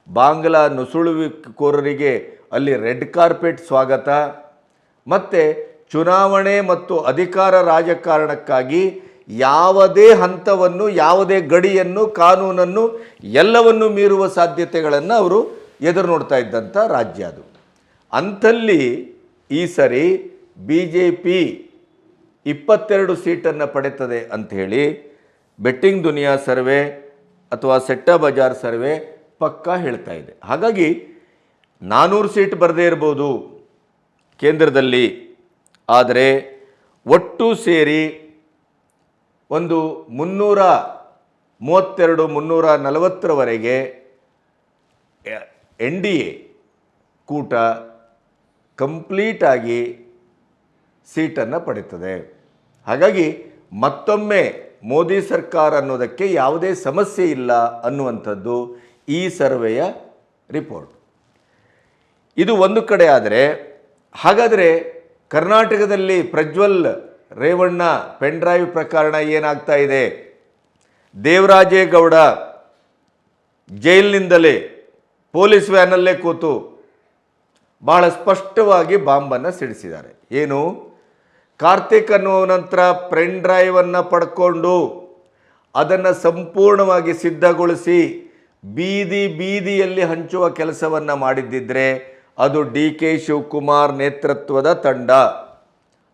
ಬಾಂಗ್ಲಾ ನುಸುಳುವಿಕೋರರಿಗೆ ಅಲ್ಲಿ ರೆಡ್ ಕಾರ್ಪೆಟ್ ಸ್ವಾಗತ. ಮತ್ತು ಚುನಾವಣೆ ಮತ್ತು ಅಧಿಕಾರ ರಾಜಕಾರಣಕ್ಕಾಗಿ ಯಾವುದೇ ಹಂತವನ್ನು, ಯಾವುದೇ ಗಡಿಯನ್ನು, ಕಾನೂನನ್ನು ಎಲ್ಲವನ್ನು ಮೀರುವ ಸಾಧ್ಯತೆಗಳನ್ನು ಅವರು ಎದುರು ನೋಡ್ತಾ ಇದ್ದಂಥ ರಾಜ್ಯ ಅದು. ಅಂಥಲ್ಲಿ ಈ ಸರಿ ಬಿ ಜೆ ಪಿ ಇಪ್ಪತ್ತೆರಡು ಸೀಟನ್ನು ಪಡೆತದೆ ಅಂಥೇಳಿ ಬೆಟ್ಟಿಂಗ್ ದುನಿಯಾ ಸರ್ವೆ ಅಥವಾ ಸೆಟ್ಟ ಬಜಾರ್ ಸರ್ವೆ ಪಕ್ಕಾ ಹೇಳ್ತಾ ಇದೆ. ಹಾಗಾಗಿ ನಾನ್ನೂರು ಸೀಟ್ ಬರದೇ ಇರ್ಬೋದು ಕೇಂದ್ರದಲ್ಲಿ, ಆದರೆ ಒಟ್ಟು ಸೇರಿ ಒಂದು ಮುನ್ನೂರ ಮೂವತ್ತೆರಡು, ಮುನ್ನೂರ ನಲವತ್ತರವರೆಗೆ ಎನ್ ಡಿ ಎ ಕೂಟ ಕಂಪ್ಲೀಟಾಗಿ ಸೀಟನ್ನು ಪಡೀತದೆ ಹಾಗಾಗಿ ಮತ್ತೊಮ್ಮೆ ಮೋದಿ ಸರ್ಕಾರ ಅನ್ನೋದಕ್ಕೆ ಯಾವುದೇ ಸಮಸ್ಯೆ ಇಲ್ಲ ಅನ್ನುವಂಥದ್ದು ಈ ಸರ್ವೆಯ ರಿಪೋರ್ಟ್. ಇದು ಒಂದು ಕಡೆ ಆದರೆ, ಹಾಗಾದರೆ ಕರ್ನಾಟಕದಲ್ಲಿ ಪ್ರಜ್ವಲ್ ರೇವಣ್ಣ ಪೆನ್ ಡ್ರೈವ್ ಪ್ರಕರಣ ಏನಾಗ್ತಾ ಇದೆ? ದೇವರಾಜೇಗೌಡ ಜೈಲಿನಿಂದಲೇ ಪೊಲೀಸ್ ವ್ಯಾನಲ್ಲೇ ಕೂತು ಬಹಳ ಸ್ಪಷ್ಟವಾಗಿ ಬಾಂಬನ್ನು ಸಿಡಿಸಿದ್ದಾರೆ. ಏನು? ಕಾರ್ತಿಕ್ ಅನ್ನುವ ನಂತರ ಪೆನ್ ಡ್ರೈವನ್ನು ಪಡ್ಕೊಂಡು ಅದನ್ನು ಸಂಪೂರ್ಣವಾಗಿ ಸಿದ್ಧಗೊಳಿಸಿ ಬೀದಿ ಬೀದಿಯಲ್ಲಿ ಹಂಚುವ ಕೆಲಸವನ್ನು ಮಾಡಿದ್ದಿದ್ರೆ ಅದು ಡಿ ಕೆ ಶಿವಕುಮಾರ್ ನೇತೃತ್ವದ ತಂಡ.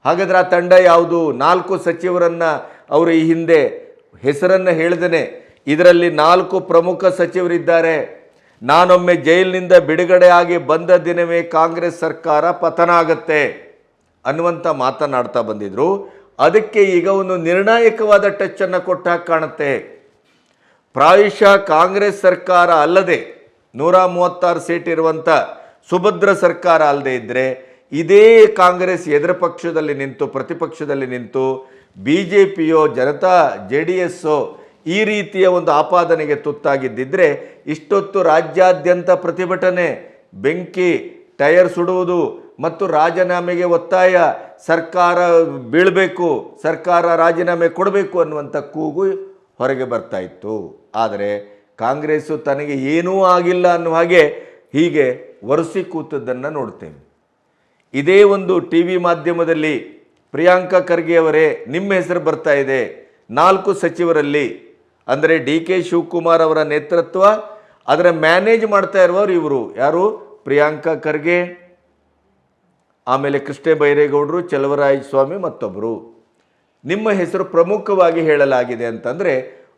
ಹಾಗಾದರೆ ಆ ತಂಡ ಯಾವುದು? ನಾಲ್ಕು ಸಚಿವರನ್ನು ಅವರು ಈ ಹಿಂದೆ ಹೆಸರನ್ನು ಹೇಳಿದನೆ. ಇದರಲ್ಲಿ ನಾಲ್ಕು ಪ್ರಮುಖ ಸಚಿವರಿದ್ದಾರೆ. ನಾನೊಮ್ಮೆ ಜೈಲಿನಿಂದ ಬಿಡುಗಡೆ ಆಗಿ ಬಂದ ದಿನವೇ ಕಾಂಗ್ರೆಸ್ ಸರ್ಕಾರ ಪತನ ಆಗತ್ತೆ ಅನ್ನುವಂಥ ಮಾತನಾಡ್ತಾ ಬಂದಿದ್ರು. ಅದಕ್ಕೆ ಈಗ ಒಂದು ನಿರ್ಣಾಯಕವಾದ ಟಚ್ಚನ್ನು ಕೊಟ್ಟಾಗ ಕಾಣುತ್ತೆ. ಪ್ರಾಯಶಃ ಕಾಂಗ್ರೆಸ್ ಸರ್ಕಾರ ಅಲ್ಲದೆ ನೂರ ಮೂವತ್ತಾರು ಸೀಟ್ ಇರುವಂಥ ಸುಭದ್ರ ಸರ್ಕಾರ ಅಲ್ಲದೆ ಇದ್ದರೆ ಇದೇ ಕಾಂಗ್ರೆಸ್ ಎದುರ ಪಕ್ಷದಲ್ಲಿ ನಿಂತು, ಪ್ರತಿಪಕ್ಷದಲ್ಲಿ ನಿಂತು ಬಿ ಜೆ ಪಿಯೋ ಜನತಾ ಜೆ ಡಿ ಎಸ್ಸೋ ಈ ರೀತಿಯ ಒಂದು ಆಪಾದನೆಗೆ ತುತ್ತಾಗಿದ್ದಿದ್ರೆ ಇಷ್ಟೊತ್ತು ರಾಜ್ಯಾದ್ಯಂತ ಪ್ರತಿಭಟನೆ, ಬೆಂಕಿ, ಟಯರ್ ಸುಡುವುದು ಮತ್ತು ರಾಜೀನಾಮೆಗೆ ಒತ್ತಾಯ, ಸರ್ಕಾರ ಬೀಳಬೇಕು, ಸರ್ಕಾರ ರಾಜೀನಾಮೆ ಕೊಡಬೇಕು ಅನ್ನುವಂಥ ಕೂಗು ಹೊರಗೆ ಬರ್ತಾ ಇತ್ತು. ಆದರೆ ಕಾಂಗ್ರೆಸ್ಸು ತನಗೆ ಏನೂ ಆಗಿಲ್ಲ ಅನ್ನುವ ಹಾಗೆ ಹೀಗೆ ಒರೆಸಿ ಕೂತದ್ದನ್ನು ನೋಡ್ತೇನೆ ಇದೇ ಒಂದು ಟಿ ವಿ ಮಾಧ್ಯಮದಲ್ಲಿ ಪ್ರಿಯಾಂಕಾ ಖರ್ಗೆ ಅವರೇ ನಿಮ್ಮ ಹೆಸರು ಬರ್ತಾ ಇದೆ. ನಾಲ್ಕು ಸಚಿವರಲ್ಲಿ ಅಂದರೆ ಡಿ ಕೆ ಶಿವಕುಮಾರ್ ಅವರ ನೇತೃತ್ವ, ಅದರ ಮ್ಯಾನೇಜ್ ಮಾಡ್ತಾ ಇರುವವರು ಇವರು. ಯಾರು? ಪ್ರಿಯಾಂಕಾ ಖರ್ಗೆ, ಆಮೇಲೆ ಕೃಷ್ಣ ಬೈರೇಗೌಡರು, ಚಲವರಾಯ ಸ್ವಾಮಿ ಮತ್ತೊಬ್ಬರು ನಿಮ್ಮ ಹೆಸರು ಪ್ರಮುಖವಾಗಿ ಹೇಳಲಾಗಿದೆ ಅಂತಂದರೆ,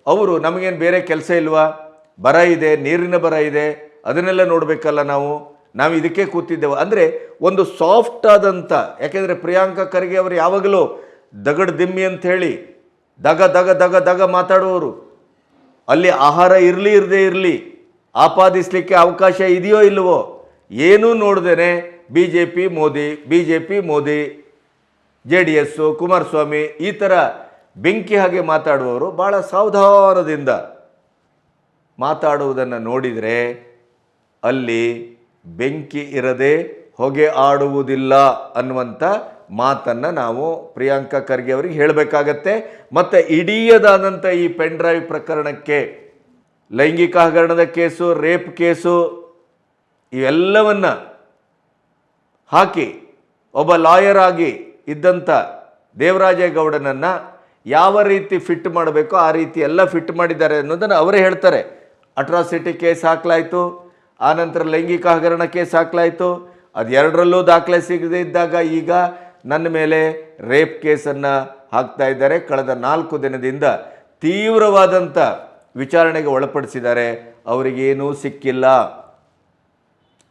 ಅವರು ನಮಗೇನು ಬೇರೆ ಕೆಲಸ ಇಲ್ವಾ? ಬರ ಇದೆ, ನೀರಿನ ಬರ ಇದೆ, ಅದನ್ನೆಲ್ಲ ನೋಡಬೇಕಲ್ಲ ನಾವು. ನಾವು ಇದಕ್ಕೆ ಕೂತಿದ್ದೆವು. ಅಂದರೆ ಒಂದು ಸಾಫ್ಟ್ ಆದಂಥ ಯಾಕೆಂದರೆ ಪ್ರಿಯಾಂಕಾ ಖರ್ಗೆ ಅವರು ಯಾವಾಗಲೂ ದಗಡ್ ದಿಮ್ಮಿ ಅಂತ ಹೇಳಿ ದಗ ದಗ ದಗ ದಗ ಮಾತಾಡುವವರು. ಅಲ್ಲಿ ಆಹಾರ ಇರಲಿ, ಇರದೇ ಇರಲಿ, ಆಪಾದಿಸಲಿಕ್ಕೆ ಅವಕಾಶ ಇದೆಯೋ ಇಲ್ಲವೋ ಏನೂ ನೋಡ್ದೇನೆ B J P Modi B J P Modi, J D S Kumaraswamy ಈ ಥರ ಬೆಂಕಿ ಹಾಗೆ ಮಾತಾಡುವವರು ಭಾಳ ಸಾವಧಾನದಿಂದ ಮಾತಾಡುವುದನ್ನು ನೋಡಿದರೆ ಅಲ್ಲಿ ಬೆಂಕಿ ಇರದೆ ಹೊಗೆ ಆಡುವುದಿಲ್ಲ ಅನ್ನುವಂಥ ಮಾತನ್ನು ನಾವು ಪ್ರಿಯಾಂಕಾ ಖರ್ಗೆ ಅವರಿಗೆ ಹೇಳಬೇಕಾಗತ್ತೆ. ಮತ್ತು ಇಡೀಯದಾದಂಥ ಈ ಪೆನ್ ಡ್ರೈವ್ ಪ್ರಕರಣಕ್ಕೆ, ಲೈಂಗಿಕ ಹಗರಣದ ಕೇಸು, ರೇಪ್ ಕೇಸು, ಇವೆಲ್ಲವನ್ನ ಹಾಕಿ ಒಬ್ಬ ಲಾಯರ್ ಆಗಿ ಇದ್ದಂಥ ದೇವರಾಜೇಗೌಡನನ್ನು ಯಾವ ರೀತಿ ಫಿಟ್ ಮಾಡಬೇಕೋ ಆ ರೀತಿ ಎಲ್ಲ ಫಿಟ್ ಮಾಡಿದ್ದಾರೆ ಅನ್ನೋದನ್ನು ಅವರೇ ಹೇಳ್ತಾರೆ. ಅಟ್ರಾಸಿಟಿ ಕೇಸ್ ಹಾಕಲಾಯಿತು. ಆನಂತರ ಲೈಂಗಿಕ ಹಗರಣ ಕೇಸ್ ಹಾಕಲಾಯಿತು ಅದು ಎರಡರಲ್ಲೂ ದಾಖಲೆ ಸಿಗದೇ ಇದ್ದಾಗ ಈಗ ನನ್ನ ಮೇಲೆ ರೇಪ್ ಕೇಸನ್ನು ಹಾಕ್ತಾ ಇದ್ದಾರೆ. ಕಳೆದ ನಾಲ್ಕು ದಿನದಿಂದ ತೀವ್ರವಾದಂಥ ವಿಚಾರಣೆಗೆ ಒಳಪಡಿಸಿದ್ದಾರೆ. ಅವರಿಗೇನೂ ಸಿಕ್ಕಿಲ್ಲ.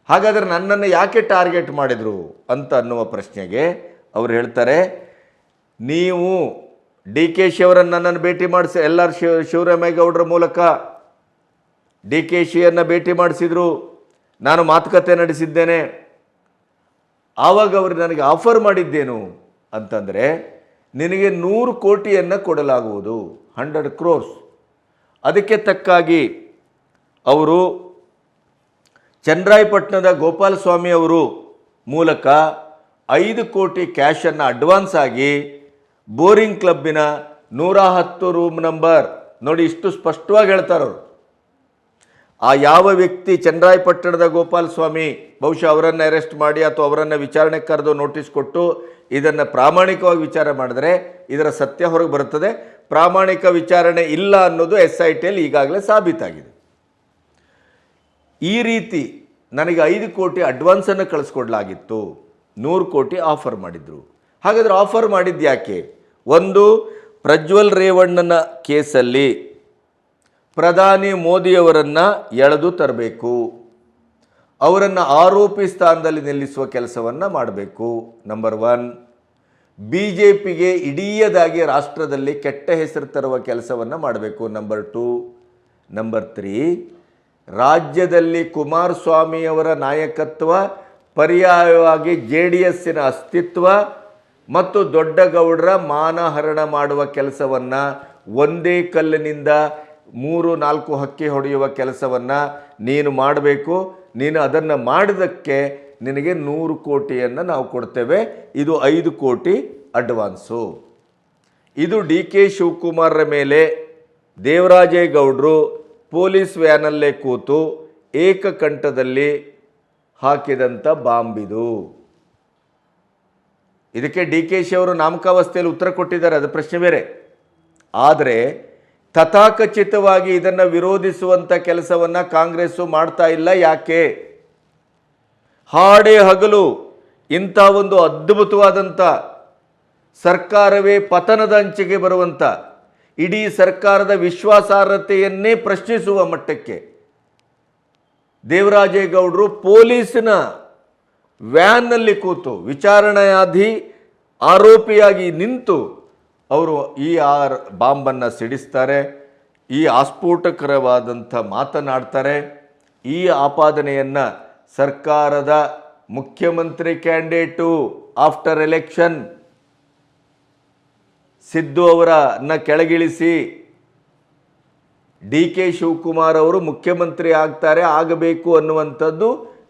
ಹಾಗಾದರೆ ನನ್ನನ್ನು ಯಾಕೆ ಟಾರ್ಗೆಟ್ ಮಾಡಿದರು ಅಂತ ಅನ್ನುವ ಪ್ರಶ್ನೆಗೆ ಅವರು ಹೇಳ್ತಾರೆ, ನೀವು ಡಿ ಕೆ ಶಿವರನ್ನು ನನ್ನನ್ನು ಭೇಟಿ ಮಾಡಿಸಿ, ಎಲ್ ಆರ್ ಶಿವ ಶಿವರಾಮೇಗೌಡರ ಮೂಲಕ ಡಿ ಕೆ ಶಿಯನ್ನು ಭೇಟಿ ಮಾಡಿಸಿದ್ರು. ನಾನು ಮಾತುಕತೆ ನಡೆಸಿದ್ದೇನೆ. ಆವಾಗ ಅವರು ನನಗೆ ಆಫರ್ ಮಾಡಿದ್ದೇನು ಅಂತಂದರೆ, ನಿನಗೆ ನೂರು ಕೋಟಿಯನ್ನು ಕೊಡಲಾಗುವುದು, ಹಂಡ್ರೆಡ್ ಕ್ರೋರ್ಸ್. ಅದಕ್ಕೆ ತಕ್ಕಾಗಿ ಅವರು ಚಂದ್ರಾಯಪಟ್ಟಣದ ಗೋಪಾಲಸ್ವಾಮಿ ಅವರು ಮೂಲಕ ಐದು ಕೋಟಿ ಕ್ಯಾಶನ್ನು ಅಡ್ವಾನ್ಸ್ ಆಗಿ ಬೋರಿಂಗ್ ಕ್ಲಬ್ಬಿನ ನೂರ ಹತ್ತು ರೂಮ್ ನಂಬರ್. ನೋಡಿ, ಇಷ್ಟು ಸ್ಪಷ್ಟವಾಗಿ ಹೇಳ್ತಾರೆ ಅವರು ಆ ಯಾವ ವ್ಯಕ್ತಿ ಚಂದ್ರಾಯಪಟ್ಟಣದ ಗೋಪಾಲ್ ಸ್ವಾಮಿ ಬಹುಶಃ ಅವರನ್ನು ಅರೆಸ್ಟ್ ಮಾಡಿ ಅಥವಾ ಅವರನ್ನು ವಿಚಾರಣೆ ಕರೆದು ನೋಟಿಸ್ ಕೊಟ್ಟು ಇದನ್ನು ಪ್ರಾಮಾಣಿಕವಾಗಿ ವಿಚಾರ ಮಾಡಿದ್ರೆ ಇದರ ಸತ್ಯ ಹೊರಗೆ ಬರುತ್ತದೆ. ಪ್ರಾಮಾಣಿಕ ವಿಚಾರಣೆ ಇಲ್ಲ ಅನ್ನೋದು ಎಸ್ ಐ ಟಿಯಲ್ಲಿ ಈಗಾಗಲೇ ಸಾಬೀತಾಗಿದೆ. ಈ ರೀತಿ ನನಗೆ ಐದು ಕೋಟಿ ಅಡ್ವಾನ್ಸನ್ನು ಕಳಿಸ್ಕೊಡ್ಲಾಗಿತ್ತು. ನೂರು ಕೋಟಿ ಆಫರ್ ಮಾಡಿದರು. ಹಾಗಾದರೆ ಆಫರ್ ಮಾಡಿದ್ದು ಯಾಕೆ? ಒಂದು ಪ್ರಜ್ವಲ್ ರೇವಣ್ಣನ ಕೇಸಲ್ಲಿ ಪ್ರಧಾನಿ ಮೋದಿಯವರನ್ನು ಎಳೆದು ತರಬೇಕು. ಅವರನ್ನು ಆರೋಪಿ ಸ್ಥಾನದಲ್ಲಿ ನಿಲ್ಲಿಸುವ ಕೆಲಸವನ್ನು ಮಾಡಬೇಕು. ನಂಬರ್ ಒನ್ ಬಿ ಜೆ ಪಿಗೆ ಇಡೀಯದಾಗಿ ರಾಷ್ಟ್ರದಲ್ಲಿ ಕೆಟ್ಟ ಹೆಸರು ತರುವ ಕೆಲಸವನ್ನು ಮಾಡಬೇಕು. ನಂಬರ್ ಟು ನಂಬರ್ ತ್ರೀ ರಾಜ್ಯದಲ್ಲಿ ಕುಮಾರಸ್ವಾಮಿಯವರ ನಾಯಕತ್ವ, ಪರ್ಯಾಯವಾಗಿ ಜೆ ಡಿ ಎಸ್ಸಿನ ಅಸ್ತಿತ್ವ ಮತ್ತು ದೊಡ್ಡಗೌಡರ ಮಾನಹರಣ ಮಾಡುವ ಕೆಲಸವನ್ನು ಒಂದೇ ಕಲ್ಲಿನಿಂದ ಮೂರು, ನಾಲ್ಕು ಹಕ್ಕಿ ಹೊಡೆಯುವ ಕೆಲಸವನ್ನು ನೀನು ಮಾಡಬೇಕು. ನೀನು ಅದನ್ನು ಮಾಡಿದ್ದಕ್ಕೆ ನಿನಗೆ ನೂರು ಕೋಟಿಯನ್ನು ನಾವು ಕೊಡ್ತೇವೆ. ಇದು ಐದು ಕೋಟಿ ಅಡ್ವಾನ್ಸು. ಇದು ಡಿ ಕೆ ಶಿವಕುಮಾರರ ಮೇಲೆ ದೇವರಾಜೇಗೌಡರು ಪೊಲೀಸ್ ವ್ಯಾನಲ್ಲೇ ಕೂತು ಏಕಕಂಠದಲ್ಲಿ ಹಾಕಿದಂಥ ಬಾಂಬಿದು. ಇದಕ್ಕೆ ಡಿ ಕೆ ಶಿ ಅವರು ನಾಮಕಾವಸ್ಥೆಯಲ್ಲಿ ಉತ್ತರ ಕೊಟ್ಟಿದ್ದಾರೆ. ಅದು ಪ್ರಶ್ನೆ ಬೇರೆ. ಆದರೆ ತಥಾಕಚಿತವಾಗಿ ಇದನ್ನು ವಿರೋಧಿಸುವಂಥ ಕೆಲಸವನ್ನು ಕಾಂಗ್ರೆಸ್ಸು ಮಾಡ್ತಾ ಇಲ್ಲ. ಯಾಕೆ? ಹಾಡೇ ಹಗಲು ಇಂಥ ಒಂದು ಅದ್ಭುತವಾದಂಥ ಸರ್ಕಾರವೇ ಪತನದ ಅಂಚಿಗೆ ಬರುವಂಥ ಇಡೀ ಸರ್ಕಾರದ ವಿಶ್ವಾಸಾರ್ಹತೆಯನ್ನೇ ಪ್ರಶ್ನಿಸುವ ಮಟ್ಟಕ್ಕೆ ದೇವರಾಜೇಗೌಡರು ಪೊಲೀಸಿನ ವ್ಯಾನ್ನಲ್ಲಿ ಕೂತು ವಿಚಾರಣೆಯಾಧಿ ಆರೋಪಿಯಾಗಿ ನಿಂತು ಅವರು ಈ ಆರ್ ಬಾಂಬನ್ನು ಸಿಡಿಸ್ತಾರೆ, ಈ ಆಸ್ಫೋಟಕರವಾದಂಥ ಮಾತನಾಡ್ತಾರೆ. ಈ ಆಪಾದನೆಯನ್ನು ಸರ್ಕಾರದ ಮುಖ್ಯಮಂತ್ರಿ ಕ್ಯಾಂಡಿಡೇಟು ಆಫ್ಟರ್ ಎಲೆಕ್ಷನ್ ಸಿದ್ದು ಅವರನ್ನು ಕೆಳಗಿಳಿಸಿ ಡಿ ಕೆ ಶಿವಕುಮಾರ್ ಅವರು ಮುಖ್ಯಮಂತ್ರಿ ಆಗ್ತಾರೆ, ಆಗಬೇಕು ಅನ್ನುವಂಥದ್ದು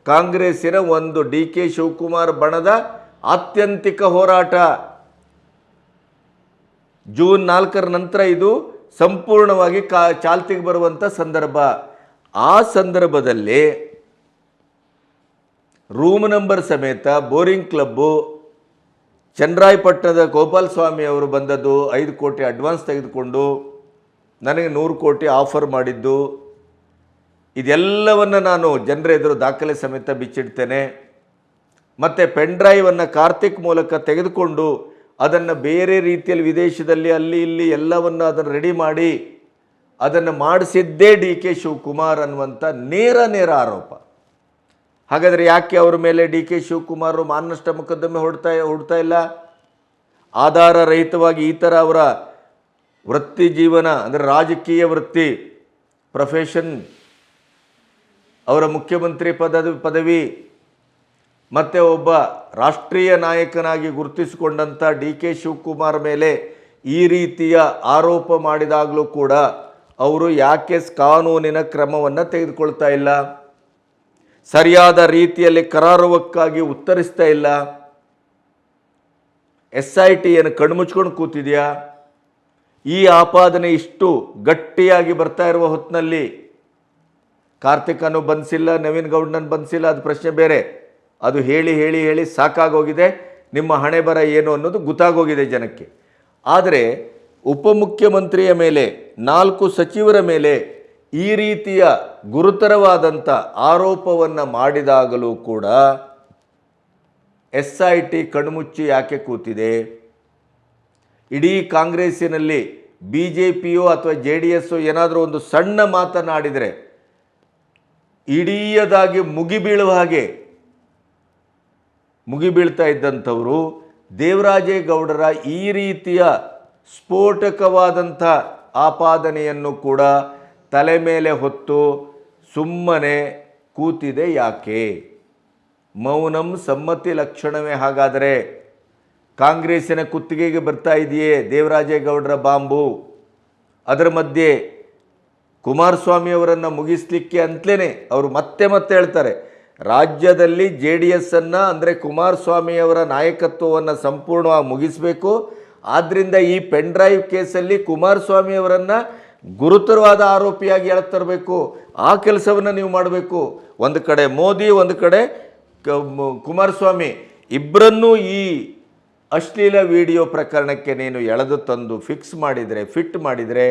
ಕಾಂಗ್ರೆಸ್ಸಿನ ಒಂದು ಡಿ ಕೆ ಶಿವಕುಮಾರ್ ಬಣದ ಆತ್ಯಂತಿಕ ಹೋರಾಟ. ಜೂನ್ ನಾಲ್ಕರ ನಂತರ ಇದು ಸಂಪೂರ್ಣವಾಗಿ ಕಾ ಚಾಲ್ತಿಗೆ ಬರುವಂಥ ಸಂದರ್ಭ. ಆ ಸಂದರ್ಭದಲ್ಲಿ ರೂಮ್ ನಂಬರ್ ಸಮೇತ ಬೋರಿಂಗ್ ಕ್ಲಬ್ಬು ಚಂದ್ರಾಯಪಟ್ಟಣದ ಗೋಪಾಲ್ ಸ್ವಾಮಿ ಅವರು ಬಂದದ್ದು ಐದು ಕೋಟಿ ಅಡ್ವಾನ್ಸ್ ತೆಗೆದುಕೊಂಡು ನನಗೆ ನೂರು ಕೋಟಿ ಆಫರ್ ಮಾಡಿದ್ದು. ಇದೆಲ್ಲವನ್ನು ನಾನು ಜನರ ಎದುರು ದಾಖಲೆ ಸಮೇತ ಬಿಚ್ಚಿಡ್ತೇನೆ. ಮತ್ತು ಪೆನ್ ಡ್ರೈವನ್ನು ಕಾರ್ತಿಕ್ ಮೂಲಕ ತೆಗೆದುಕೊಂಡು ಅದನ್ನು ಬೇರೆ ರೀತಿಯಲ್ಲಿ ವಿದೇಶದಲ್ಲಿ ಅಲ್ಲಿ ಇಲ್ಲಿ ಎಲ್ಲವನ್ನು ಅದನ್ನು ರೆಡಿ ಮಾಡಿ ಅದನ್ನು ಮಾಡಿಸಿದ್ದೇ ಡಿ ಕೆ ಶಿವಕುಮಾರ್ ಅನ್ನುವಂಥ ನೇರ ನೇರ ಆರೋಪ. ಹಾಗಾದರೆ ಯಾಕೆ ಅವರ ಮೇಲೆ ಡಿ ಕೆ ಶಿವಕುಮಾರ್ ಮಾನನಷ್ಟ ಮೊಕದ್ದಮೆ ಹೊಡ್ತಾ ಹೊಡ್ತಾ ಇಲ್ಲ? ಆಧಾರ ರಹಿತವಾಗಿ ಈ ಥರ ಅವರ ವೃತ್ತಿ ಜೀವನ, ಅಂದರೆ ರಾಜಕೀಯ ವೃತ್ತಿ ಪ್ರೊಫೆಷನ್ ಅವರ ಮುಖ್ಯಮಂತ್ರಿ ಪದವಿ ಪದವಿ ಮತ್ತು ಒಬ್ಬ ರಾಷ್ಟ್ರೀಯ ನಾಯಕನಾಗಿ ಗುರುತಿಸಿಕೊಂಡಂಥ ಡಿ ಕೆ ಶಿವಕುಮಾರ್ ಮೇಲೆ ಈ ರೀತಿಯ ಆರೋಪ ಮಾಡಿದಾಗಲೂ ಕೂಡ ಅವರು ಯಾಕೆ ಕಾನೂನಿನ ಕ್ರಮವನ್ನು ತೆಗೆದುಕೊಳ್ತಾ ಇಲ್ಲ? ಸರಿಯಾದ ರೀತಿಯಲ್ಲಿ ಕರಾರುವಕ್ಕಾಗಿ ಉತ್ತರಿಸ್ತಾ ಇಲ್ಲ? ಎಸ್ ಐ ಟಿಯನ್ನು ಕಣ್ಮುಚ್ಕೊಂಡು ಕೂತಿದೆಯಾ? ಈ ಆಪಾದನೆ ಇಷ್ಟು ಗಟ್ಟಿಯಾಗಿ ಬರ್ತಾ ಇರುವ ಹೊತ್ತಿನಲ್ಲಿ ಕಾರ್ತಿಕನು ಬನ್ಸಿಲ್ಲ ನವೀನ್ ಗೌಡ್ನನ್ನು ಬಂಧಿಸಿಲ್ಲ ಅದು ಪ್ರಶ್ನೆ ಬೇರೆ. ಅದು ಹೇಳಿ ಹೇಳಿ ಹೇಳಿ ಸಾಕಾಗೋಗಿದೆ. ನಿಮ್ಮ ಹಣೆ ಬರ ಏನು ಅನ್ನೋದು ಗೊತ್ತಾಗೋಗಿದೆ ಜನಕ್ಕೆ. ಆದರೆ ಉಪಮುಖ್ಯಮಂತ್ರಿಯ ಮೇಲೆ, ನಾಲ್ಕು ಸಚಿವರ ಮೇಲೆ ಈ ರೀತಿಯ ಗುರುತರವಾದಂಥ ಆರೋಪವನ್ನು ಮಾಡಿದಾಗಲೂ ಕೂಡ ಎಸ್ ಐ ಟಿ ಕಣ್ಮುಚ್ಚಿ ಯಾಕೆ ಕೂತಿದೆ? ಇಡೀ ಕಾಂಗ್ರೆಸ್ಸಿನಲ್ಲಿ ಬಿ ಜೆ ಪಿಯೋ ಅಥವಾ ಜೆ ಡಿ ಎಸ್ಸೋ ಏನಾದರೂ ಒಂದು ಸಣ್ಣ ಮಾತನಾಡಿದರೆ ಇಡೀಯದಾಗಿ ಮುಗಿಬೀಳುವ ಹಾಗೆ ಮುಗಿಬೀಳ್ತಾ ಇದ್ದಂಥವರು ದೇವರಾಜೇಗೌಡರ ಈ ರೀತಿಯ ಸ್ಫೋಟಕವಾದಂಥ ಆಪಾದನೆಯನ್ನು ಕೂಡ ತಲೆ ಮೇಲೆ ಹೊತ್ತು ಸುಮ್ಮನೆ ಕೂತಿದೆ ಯಾಕೆ? ಮೌನಂ ಸಮ್ಮತಿ ಲಕ್ಷಣವೇ ಹಾಗಾದರೆ ಕಾಂಗ್ರೆಸ್ಸಿನ ಕುತ್ತಿಗೆಗೆ ಬರ್ತಾ ಇದೆಯೇ ದೇವರಾಜೇಗೌಡರ ಬಾಂಬು? ಅದರ ಮಧ್ಯೆ ಕುಮಾರಸ್ವಾಮಿಯವರನ್ನು ಮುಗಿಸ್ಲಿಕ್ಕೆ ಅಂತಲೇ ಅವರು ಮತ್ತೆ ಮತ್ತೆ ಹೇಳ್ತಾರೆ. ರಾಜ್ಯದಲ್ಲಿ ಜೆ ಡಿ ಎಸ್ಸನ್ನು ಅಂದರೆ ಕುಮಾರಸ್ವಾಮಿಯವರ ನಾಯಕತ್ವವನ್ನು ಸಂಪೂರ್ಣವಾಗಿ ಮುಗಿಸಬೇಕು. ಆದ್ದರಿಂದ ಈ ಪೆನ್ ಡ್ರೈವ್ ಕೇಸಲ್ಲಿ ಕುಮಾರಸ್ವಾಮಿಯವರನ್ನು ಗುರುತರವಾದ ಆರೋಪಿಯಾಗಿ ಎಳತರಬೇಕು ಆ ಕೆಲಸವನ್ನು ನೀವು ಮಾಡಬೇಕು. ಒಂದು ಕಡೆ ಮೋದಿ, ಒಂದು ಕಡೆ ಕುಮಾರಸ್ವಾಮಿ. ಇಬ್ಬರನ್ನೂ ಈ ಅಶ್ಲೀಲ ವಿಡಿಯೋ ಪ್ರಕರಣಕ್ಕೆ ನೀನು ಎಳೆದು ತಂದು ಫಿಕ್ಸ್ ಮಾಡಿದರೆ ಫಿಟ್ ಮಾಡಿದರೆ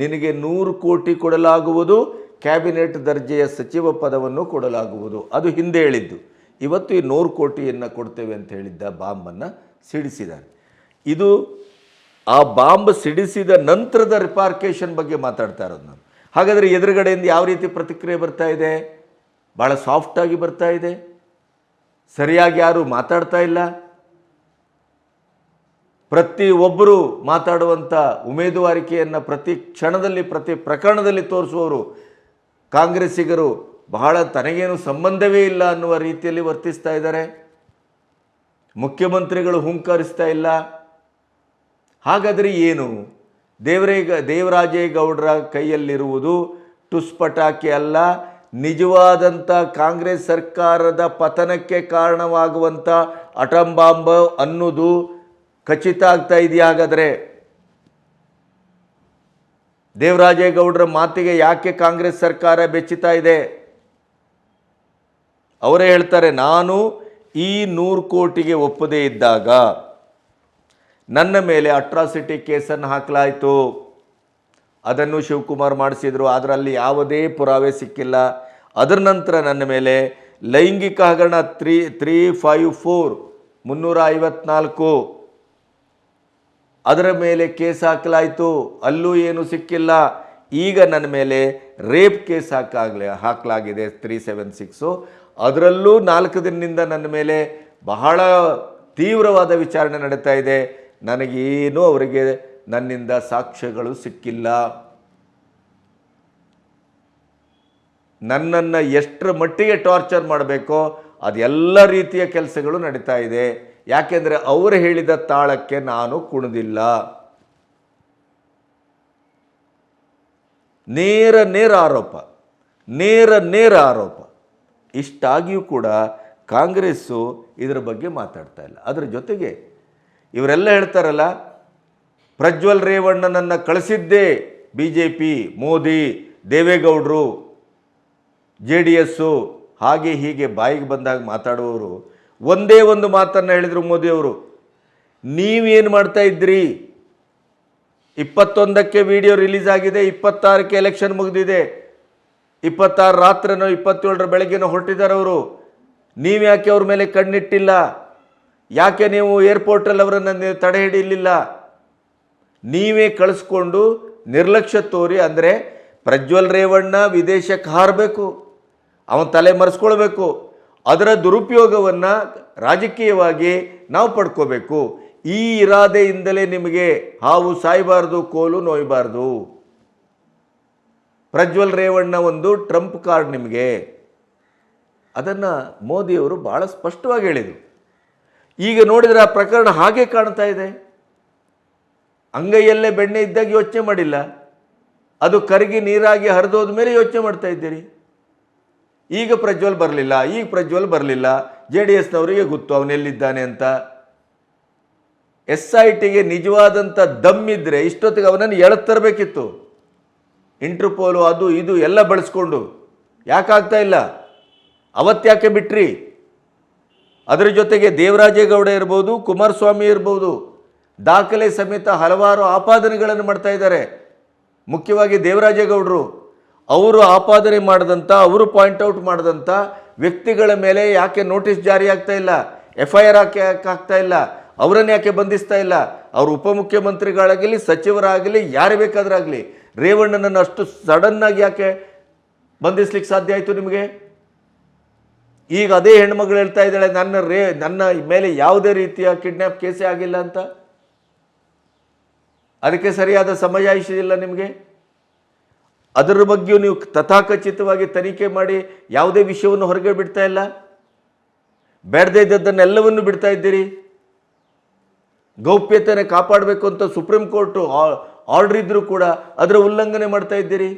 ನಿನಗೆ ನೂರು ಕೋಟಿ ಕೊಡಲಾಗುವುದು. ಕ್ಯಾಬಿನೆಟ್ ದರ್ಜೆಯ ಸಚಿವ ಪದವನ್ನು ಕೊಡಲಾಗುವುದು. ಅದು ಹಿಂದೆ ಹೇಳಿದ್ದು. ಇವತ್ತು ಈ ನೂರು ಕೋಟಿಯನ್ನು ಕೊಡ್ತೇವೆ ಅಂತ ಹೇಳಿದ್ದ ಬಾಂಬನ್ನು ಸಿಡಿಸಿದ್ದಾರೆ. ಇದು ಆ ಬಾಂಬ್ ಸಿಡಿಸಿದ ನಂತರದ ರಿಪಾರ್ಕೇಶನ್ ಬಗ್ಗೆ ಮಾತಾಡ್ತಾ ಇರೋದು ನಾನು. ಹಾಗಾದರೆ ಎದುರುಗಡೆಯಿಂದ ಯಾವ ರೀತಿ ಪ್ರತಿಕ್ರಿಯೆ ಬರ್ತಾ ಇದೆ? ಭಾಳ ಸಾಫ್ಟಾಗಿ ಬರ್ತಾ ಇದೆ. ಸರಿಯಾಗಿ ಯಾರು ಮಾತಾಡ್ತಾ ಇಲ್ಲ. ಪ್ರತಿ ಒಬ್ಬರು ಮಾತಾಡುವಂಥ ಉಮೇದುವಾರಿಕೆಯನ್ನು ಪ್ರತಿ ಕ್ಷಣದಲ್ಲಿ, ಪ್ರತಿ ಪ್ರಕರಣದಲ್ಲಿ ತೋರಿಸುವವರು ಕಾಂಗ್ರೆಸ್ಸಿಗರು ಬಹಳ ತನಗೇನು ಸಂಬಂಧವೇ ಇಲ್ಲ ಅನ್ನುವ ರೀತಿಯಲ್ಲಿ ವರ್ತಿಸ್ತಾ ಇದ್ದಾರೆ. ಮುಖ್ಯಮಂತ್ರಿಗಳು ಹುಂಕರಿಸ್ತಾ ಇಲ್ಲ. ಹಾಗಾದರೆ ಏನು? ದೇವರೇಗ, ದೇವರಾಜೇಗೌಡರ ಕೈಯಲ್ಲಿರುವುದು ಟುಸ್ ಪಟಾಕಿ ಅಲ್ಲ. ನಿಜವಾದಂಥ ಕಾಂಗ್ರೆಸ್ ಸರ್ಕಾರದ ಪತನಕ್ಕೆ ಕಾರಣವಾಗುವಂಥ ಅಟಂಬಾಂಬ ಅನ್ನೋದು ಖಚಿತ ಆಗ್ತಾ ಇದೆಯಾ ಹಾಗಾದರೆ? ದೇವರಾಜೇಗೌಡರ ಮಾತಿಗೆ ಯಾಕೆ ಕಾಂಗ್ರೆಸ್ ಸರ್ಕಾರ ಬೆಚ್ಚುತ್ತಾ ಇದೆ? ಅವರೇ ಹೇಳ್ತಾರೆ, ನಾನು ಈ ನೂರು ಕೋಟಿಗೆ ಒಪ್ಪದೇ ಇದ್ದಾಗ ನನ್ನ ಮೇಲೆ ಅಟ್ರಾಸಿಟಿ ಕೇಸನ್ನು ಹಾಕಲಾಯಿತು. ಅದನ್ನು ಶಿವಕುಮಾರ್ ಮಾಡಿಸಿದರು ಅದರಲ್ಲಿ ಯಾವುದೇ ಪುರಾವೆ ಸಿಕ್ಕಿಲ್ಲ. ಅದರ ನಂತರ ನನ್ನ ಮೇಲೆ ಲೈಂಗಿಕ ಹಗರಣ ತ್ರೀ ತ್ರೀ, ಫೈವ್, ಫೋರ್, ಮುನ್ನೂರ ಐವತ್ನಾಲ್ಕು ಅದರ ಮೇಲೆ ಕೇಸ್ ಹಾಕಲಾಯಿತು. ಅಲ್ಲೂ ಏನು ಸಿಕ್ಕಿಲ್ಲ. ಈಗ ನನ್ನ ಮೇಲೆ ರೇಪ್ ಕೇಸ್ ಹಾಕಾಗಲೇ, ಹಾಕಲಾಗಿದೆ ತ್ರೀ ಸೆವೆನ್ ಸಿಕ್ಸು. ಅದರಲ್ಲೂ ನಾಲ್ಕು ದಿನದಿಂದ ನನ್ನ ಮೇಲೆ ಬಹಳ ತೀವ್ರವಾದ ವಿಚಾರಣೆ ನಡೀತಾ ಇದೆ. ನನಗೇನು ಅವರಿಗೆ ನನ್ನಿಂದ ಸಾಕ್ಷ್ಯಗಳು ಸಿಕ್ಕಿಲ್ಲ. ನನ್ನನ್ನು ಎಷ್ಟರ ಮಟ್ಟಿಗೆ ಟಾರ್ಚರ್ ಮಾಡಬೇಕೋ, ಅದೆಲ್ಲ ರೀತಿಯ ಕೆಲಸಗಳು ನಡೀತಾ ಇದೆ. ಯಾಕೆಂದರೆ ಅವರು ಹೇಳಿದ ತಾಳಕ್ಕೆ ನಾನು ಕುಣಿದಿಲ್ಲ. ನೇರ ನೇರ ಆರೋಪ ನೇರ ನೇರ ಆರೋಪ ಇಷ್ಟಾಗಿಯೂ ಕೂಡ ಕಾಂಗ್ರೆಸ್ಸು ಇದರ ಬಗ್ಗೆ ಮಾತಾಡ್ತಾ ಇಲ್ಲ. ಅದರ ಜೊತೆಗೆ ಇವರೆಲ್ಲ ಹೇಳ್ತಾರಲ್ಲ, ಪ್ರಜ್ವಲ್ ರೇವಣ್ಣನನ್ನು ಕಳಿಸಿದ್ದೇ ಬಿ ಜೆ ಪಿ ಮೋದಿ, ದೇವೇಗೌಡರು, ಜೆ ಡಿ ಎಸ್ಸು, ಹಾಗೆ ಹೀಗೆ ಬಾಯಿಗೆ ಬಂದಾಗ ಮಾತಾಡುವವರು ಒಂದೇ ಒಂದು ಮಾತನ್ನು ಹೇಳಿದರು ಮೋದಿಯವರು ನೀವೇನು ಮಾಡ್ತಾ ಇದ್ರಿ ಇಪ್ಪತ್ತೊಂದಕ್ಕೆ ವಿಡಿಯೋ ರಿಲೀಸ್ ಆಗಿದೆ, ಇಪ್ಪತ್ತಾರಕ್ಕೆ ಎಲೆಕ್ಷನ್ ಮುಗಿದಿದೆ. ಇಪ್ಪತ್ತಾರು ರಾತ್ರಿನೋ ಇಪ್ಪತ್ತೇಳರ ಬೆಳಗ್ಗೆನೋ ಹೊರಟಿದ್ದಾರೆ ಅವರು. ನೀವು ಯಾಕೆ ಅವ್ರ ಮೇಲೆ ಕಣ್ಣಿಟ್ಟಿಲ್ಲ? ಯಾಕೆ ನೀವು ಏರ್ಪೋರ್ಟಲ್ಲಿ ಅವರನ್ನು ನೀವು ತಡೆ ಹಿಡಿಯಲಿಲ್ಲ ನೀವೇ ಕಳಿಸ್ಕೊಂಡು ನಿರ್ಲಕ್ಷ್ಯ ತೋರಿ ಅಂದರೆ ಪ್ರಜ್ವಲ್ ರೇವಣ್ಣ ವಿದೇಶಕ್ಕೆ ಹಾರಬೇಕು. ಅವನ ತಲೆ ಮರೆಸ್ಕೊಳ್ಬೇಕು. ಅದರ ದುರುಪಯೋಗವನ್ನು ರಾಜಕೀಯವಾಗಿ ನಾವು ಪಡ್ಕೋಬೇಕು. ಈ ಇರಾದೆಯಿಂದಲೇ ನಿಮಗೆ ಹಾವು ಸಾಯಬಾರ್ದು, ಕೋಲು ನೋಯಬಾರ್ದು. ಪ್ರಜ್ವಲ್ ರೇವಣ್ಣ ಒಂದು ಟ್ರಂಪ್ ಕಾರ್ಡ್ ನಿಮಗೆ. ಅದನ್ನು ಮೋದಿಯವರು ಭಾಳ ಸ್ಪಷ್ಟವಾಗಿ ಹೇಳಿದರು. ಈಗ ನೋಡಿದರೆ ಆ ಪ್ರಕರಣ ಹಾಗೆ ಕಾಣ್ತಾ ಇದೆ. ಅಂಗೈಯಲ್ಲೇ ಬೆಣ್ಣೆ ಇದ್ದಾಗ ಯೋಚನೆ ಮಾಡಿಲ್ಲ. ಅದು ಕರಗಿ ನೀರಾಗಿ ಹರಿದೋದ ಮೇಲೆ ಯೋಚನೆ ಮಾಡ್ತಾ ಇದ್ದೀರಿ. ಈಗ ಪ್ರಜ್ವಲ್ ಬರಲಿಲ್ಲ, ಈಗ ಪ್ರಜ್ವಲ್ ಬರಲಿಲ್ಲ, ಜೆ ಡಿ ಎಸ್ನವರಿಗೆ ಗೊತ್ತು ಅವನೆಲ್ಲಿದ್ದಾನೆ ಅಂತ. ಎಸ್ ಐ ಟಿಗೆ ನಿಜವಾದಂಥ ದಮ್ಮಿದ್ರೆ ಇಷ್ಟೊತ್ತಿಗೆ ಅವನನ್ನು ಎಳೆದು ತರಬೇಕಿತ್ತು. ಇಂಟರ್ಪೋಲು ಅದು ಇದು ಎಲ್ಲ ಬಳಸ್ಕೊಂಡು. ಯಾಕಾಗ್ತಾ ಇಲ್ಲ? ಅವತ್ತ್ಯಾಕೆ ಬಿಟ್ರಿ? ಅದರ ಜೊತೆಗೆ ದೇವರಾಜೇಗೌಡ ಇರ್ಬೋದು, ಕುಮಾರಸ್ವಾಮಿ ಇರ್ಬೋದು, ದಾಖಲೆ ಸಮೇತ ಹಲವಾರು ಆಪಾದನೆಗಳನ್ನು ಮಾಡ್ತಾ ಇದ್ದಾರೆ. ಮುಖ್ಯವಾಗಿ ದೇವರಾಜೇಗೌಡರು. ಅವರು ಆಪಾದನೆ ಮಾಡಿದಂಥ ಅವರು ಪಾಯಿಂಟ್ ಔಟ್ ಮಾಡಿದಂಥ ವ್ಯಕ್ತಿಗಳ ಮೇಲೆ ಯಾಕೆ ನೋಟಿಸ್ ಜಾರಿ ಆಗ್ತಾ ಇಲ್ಲ? ಎಫ್ ಐ ಆರ್ ಯಾಕೆ ಆಗ್ತಾ ಇಲ್ಲ? ಅವರನ್ನು ಯಾಕೆ ಬಂಧಿಸ್ತಾ ಇಲ್ಲ? ಅವರು ಉಪಮುಖ್ಯಮಂತ್ರಿಗಳಾಗಲಿ, ಸಚಿವರಾಗಲಿ, ಯಾರು ಬೇಕಾದ್ರಾಗಲಿ, ರೇವಣ್ಣನನ್ನು ಅಷ್ಟು ಸಡನ್ನಾಗಿ ಯಾಕೆ ಬಂಧಿಸ್ಲಿಕ್ಕೆ ಸಾಧ್ಯ ಆಯಿತು ನಿಮಗೆ? ಈಗ ಅದೇ ಹೆಣ್ಮಗಳು ಹೇಳ್ತಾ ಇದ್ದಾಳೆ, ನನ್ನ ರೇ, ನನ್ನ ಮೇಲೆ ಯಾವುದೇ ರೀತಿಯ ಕಿಡ್ನ್ಯಾಪ್ ಕೇಸೇ ಆಗಿಲ್ಲ ಅಂತ? ಅದಕ್ಕೆ ಸರಿಯಾದ ಸಮಯ ಇಲ್ಲ ನಿಮಗೆ? ಅದರ ಬಗ್ಗೆಯೂ ನೀವು ತಥಾಕಚಿತವಾಗಿ ತನಿಖೆ ಮಾಡಿ ಯಾವುದೇ ವಿಷಯವನ್ನು ಹೊರಗೆ ಬಿಡ್ತಾ ಇಲ್ಲ. ಬೇಡದೇ ಇದ್ದದ್ದನ್ನೆಲ್ಲವನ್ನು ಬಿಡ್ತಾ ಇದ್ದೀರಿ. ಗೌಪ್ಯತೆಯನ್ನು ಕಾಪಾಡಬೇಕು ಅಂತ ಸುಪ್ರೀಂ ಕೋರ್ಟು ಆರ್ಡರ್ ಇದ್ದರೂ ಕೂಡ ಅದರ ಉಲ್ಲಂಘನೆ ಮಾಡ್ತಾ ಇದ್ದೀರಿ.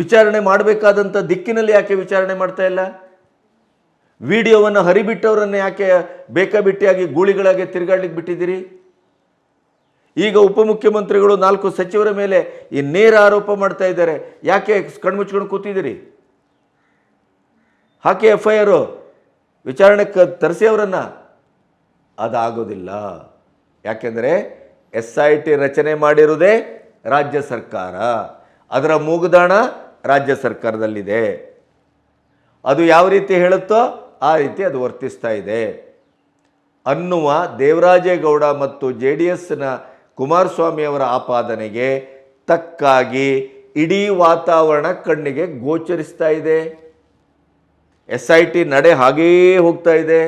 ವಿಚಾರಣೆ ಮಾಡಬೇಕಾದಂಥ ದಿಕ್ಕಿನಲ್ಲಿ ಯಾಕೆ ವಿಚಾರಣೆ ಮಾಡ್ತಾ ಇಲ್ಲ? ವಿಡಿಯೋವನ್ನು ಹರಿಬಿಟ್ಟವರನ್ನು ಯಾಕೆ ಬೇಕಾಬಿಟ್ಟಿಯಾಗಿ ಗೂಳಿಗಳಾಗಿ ತಿರುಗಾಡ್ಲಿಕ್ಕೆ ಬಿಟ್ಟಿದ್ದೀರಿ? ಈಗ ಉಪಮುಖ್ಯಮಂತ್ರಿಗಳು ನಾಲ್ಕು ಸಚಿವರ ಮೇಲೆ ಈ ನೇರ ಆರೋಪ ಮಾಡ್ತಾ ಇದ್ದಾರೆ. ಯಾಕೆ ಕಣ್ಮುಚ್ಕೊಂಡು ಕೂತಿದ್ದೀರಿ? ಹಾಕಿ ಎಫ್ ಐ ಆರು ವಿಚಾರಣೆ ಕ ತರಿಸಿ ಅವರನ್ನು. ಅದಾಗೋದಿಲ್ಲ. ಯಾಕೆಂದರೆ ಎಸ್ ಐ ಟಿ ರಚನೆ ಮಾಡಿರುವುದೇ ರಾಜ್ಯ ಸರ್ಕಾರ. ಅದರ ಮೂಗುದಾಣ ರಾಜ್ಯ ಸರ್ಕಾರದಲ್ಲಿದೆ. ಅದು ಯಾವ ರೀತಿ ಹೇಳುತ್ತೋ ಆ ರೀತಿ ಅದು ವರ್ತಿಸ್ತಾ ಇದೆ. ಅನ್ನುವ ದೇವರಾಜೇಗೌಡ ಮತ್ತು ಜೆ ಡಿ ಎಸ್ನ ಕುಮಾರಸ್ವಾಮಿಯವರ ಆಪಾದನೆಗೆ ತಕ್ಕಾಗಿ ಇಡೀ ವಾತಾವರಣ ಕಣ್ಣಿಗೆ ಗೋಚರಿಸ್ತಾ ಇದೆ. ಎಸ್ ಐ ಟಿ ನಡೆ ಹಾಗೇ ಹೋಗ್ತಾ ಇದೆ.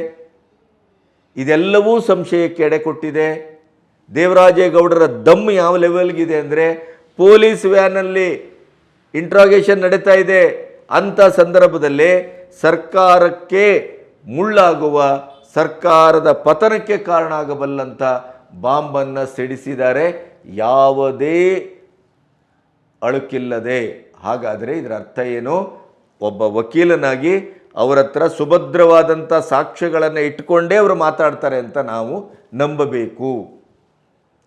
ಇದೆಲ್ಲವೂ ಸಂಶಯಕ್ಕೆ ಎಡೆ ಕೊಟ್ಟಿದೆ ದೇವರಾಜೇಗೌಡರ ದಮ್ ಯಾವ ಲೆವೆಲ್ಗಿದೆ ಅಂದರೆ ಪೊಲೀಸ್ ವ್ಯಾನಲ್ಲಿ ಇಂಟ್ರಾಗೇಷನ್ ನಡೀತಾ ಇದೆ. ಅಂಥ ಸಂದರ್ಭದಲ್ಲಿ ಸರ್ಕಾರಕ್ಕೆ ಮುಳ್ಳಾಗುವ ಸರ್ಕಾರದ ಪತನಕ್ಕೆ ಕಾರಣ ಆಗಬಲ್ಲಂಥ ಬಾಂಬನ್ನು ಸಿಡಿಸಿದರೆ ಯಾವುದೇ ಅಳುಕಿಲ್ಲದೆ. ಹಾಗಾದರೆ ಇದರ ಅರ್ಥ ಏನು? ಒಬ್ಬ ವಕೀಲನಾಗಿ ಅವರ ಹತ್ರ ಸುಭದ್ರವಾದಂಥ ಸಾಕ್ಷ್ಯಗಳನ್ನು ಇಟ್ಕೊಂಡೇ ಅವರು ಮಾತಾಡ್ತಾರೆ ಅಂತ ನಾವು ನಂಬಬೇಕು.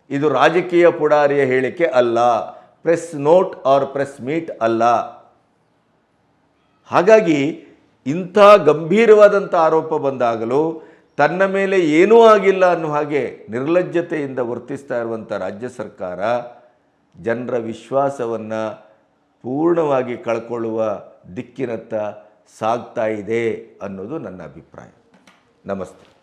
ಇದು ರಾಜಕೀಯ ಪುಡಾರಿಯ ಹೇಳಿಕೆ ಅಲ್ಲ. Press note or press meet ಅಲ್ಲ. ಹಾಗಾಗಿ ಇಂಥ ಗಂಭೀರವಾದಂಥ ಆರೋಪ ಬಂದಾಗಲೂ ತನ್ನ ಮೇಲೆ ಏನೂ ಆಗಿಲ್ಲ ಅನ್ನೋ ಹಾಗೆ ನಿರ್ಲಜ್ಜತೆಯಿಂದ ವರ್ತಿಸ್ತಾ ಇರುವಂಥ ರಾಜ್ಯ ಸರ್ಕಾರ ಜನರ ವಿಶ್ವಾಸವನ್ನು ಪೂರ್ಣವಾಗಿ ಕಳ್ಕೊಳ್ಳುವ ದಿಕ್ಕಿನತ್ತ ಸಾಗ್ತಾ ಇದೆ ಅನ್ನೋದು ನನ್ನ ಅಭಿಪ್ರಾಯ. ನಮಸ್ತೆ.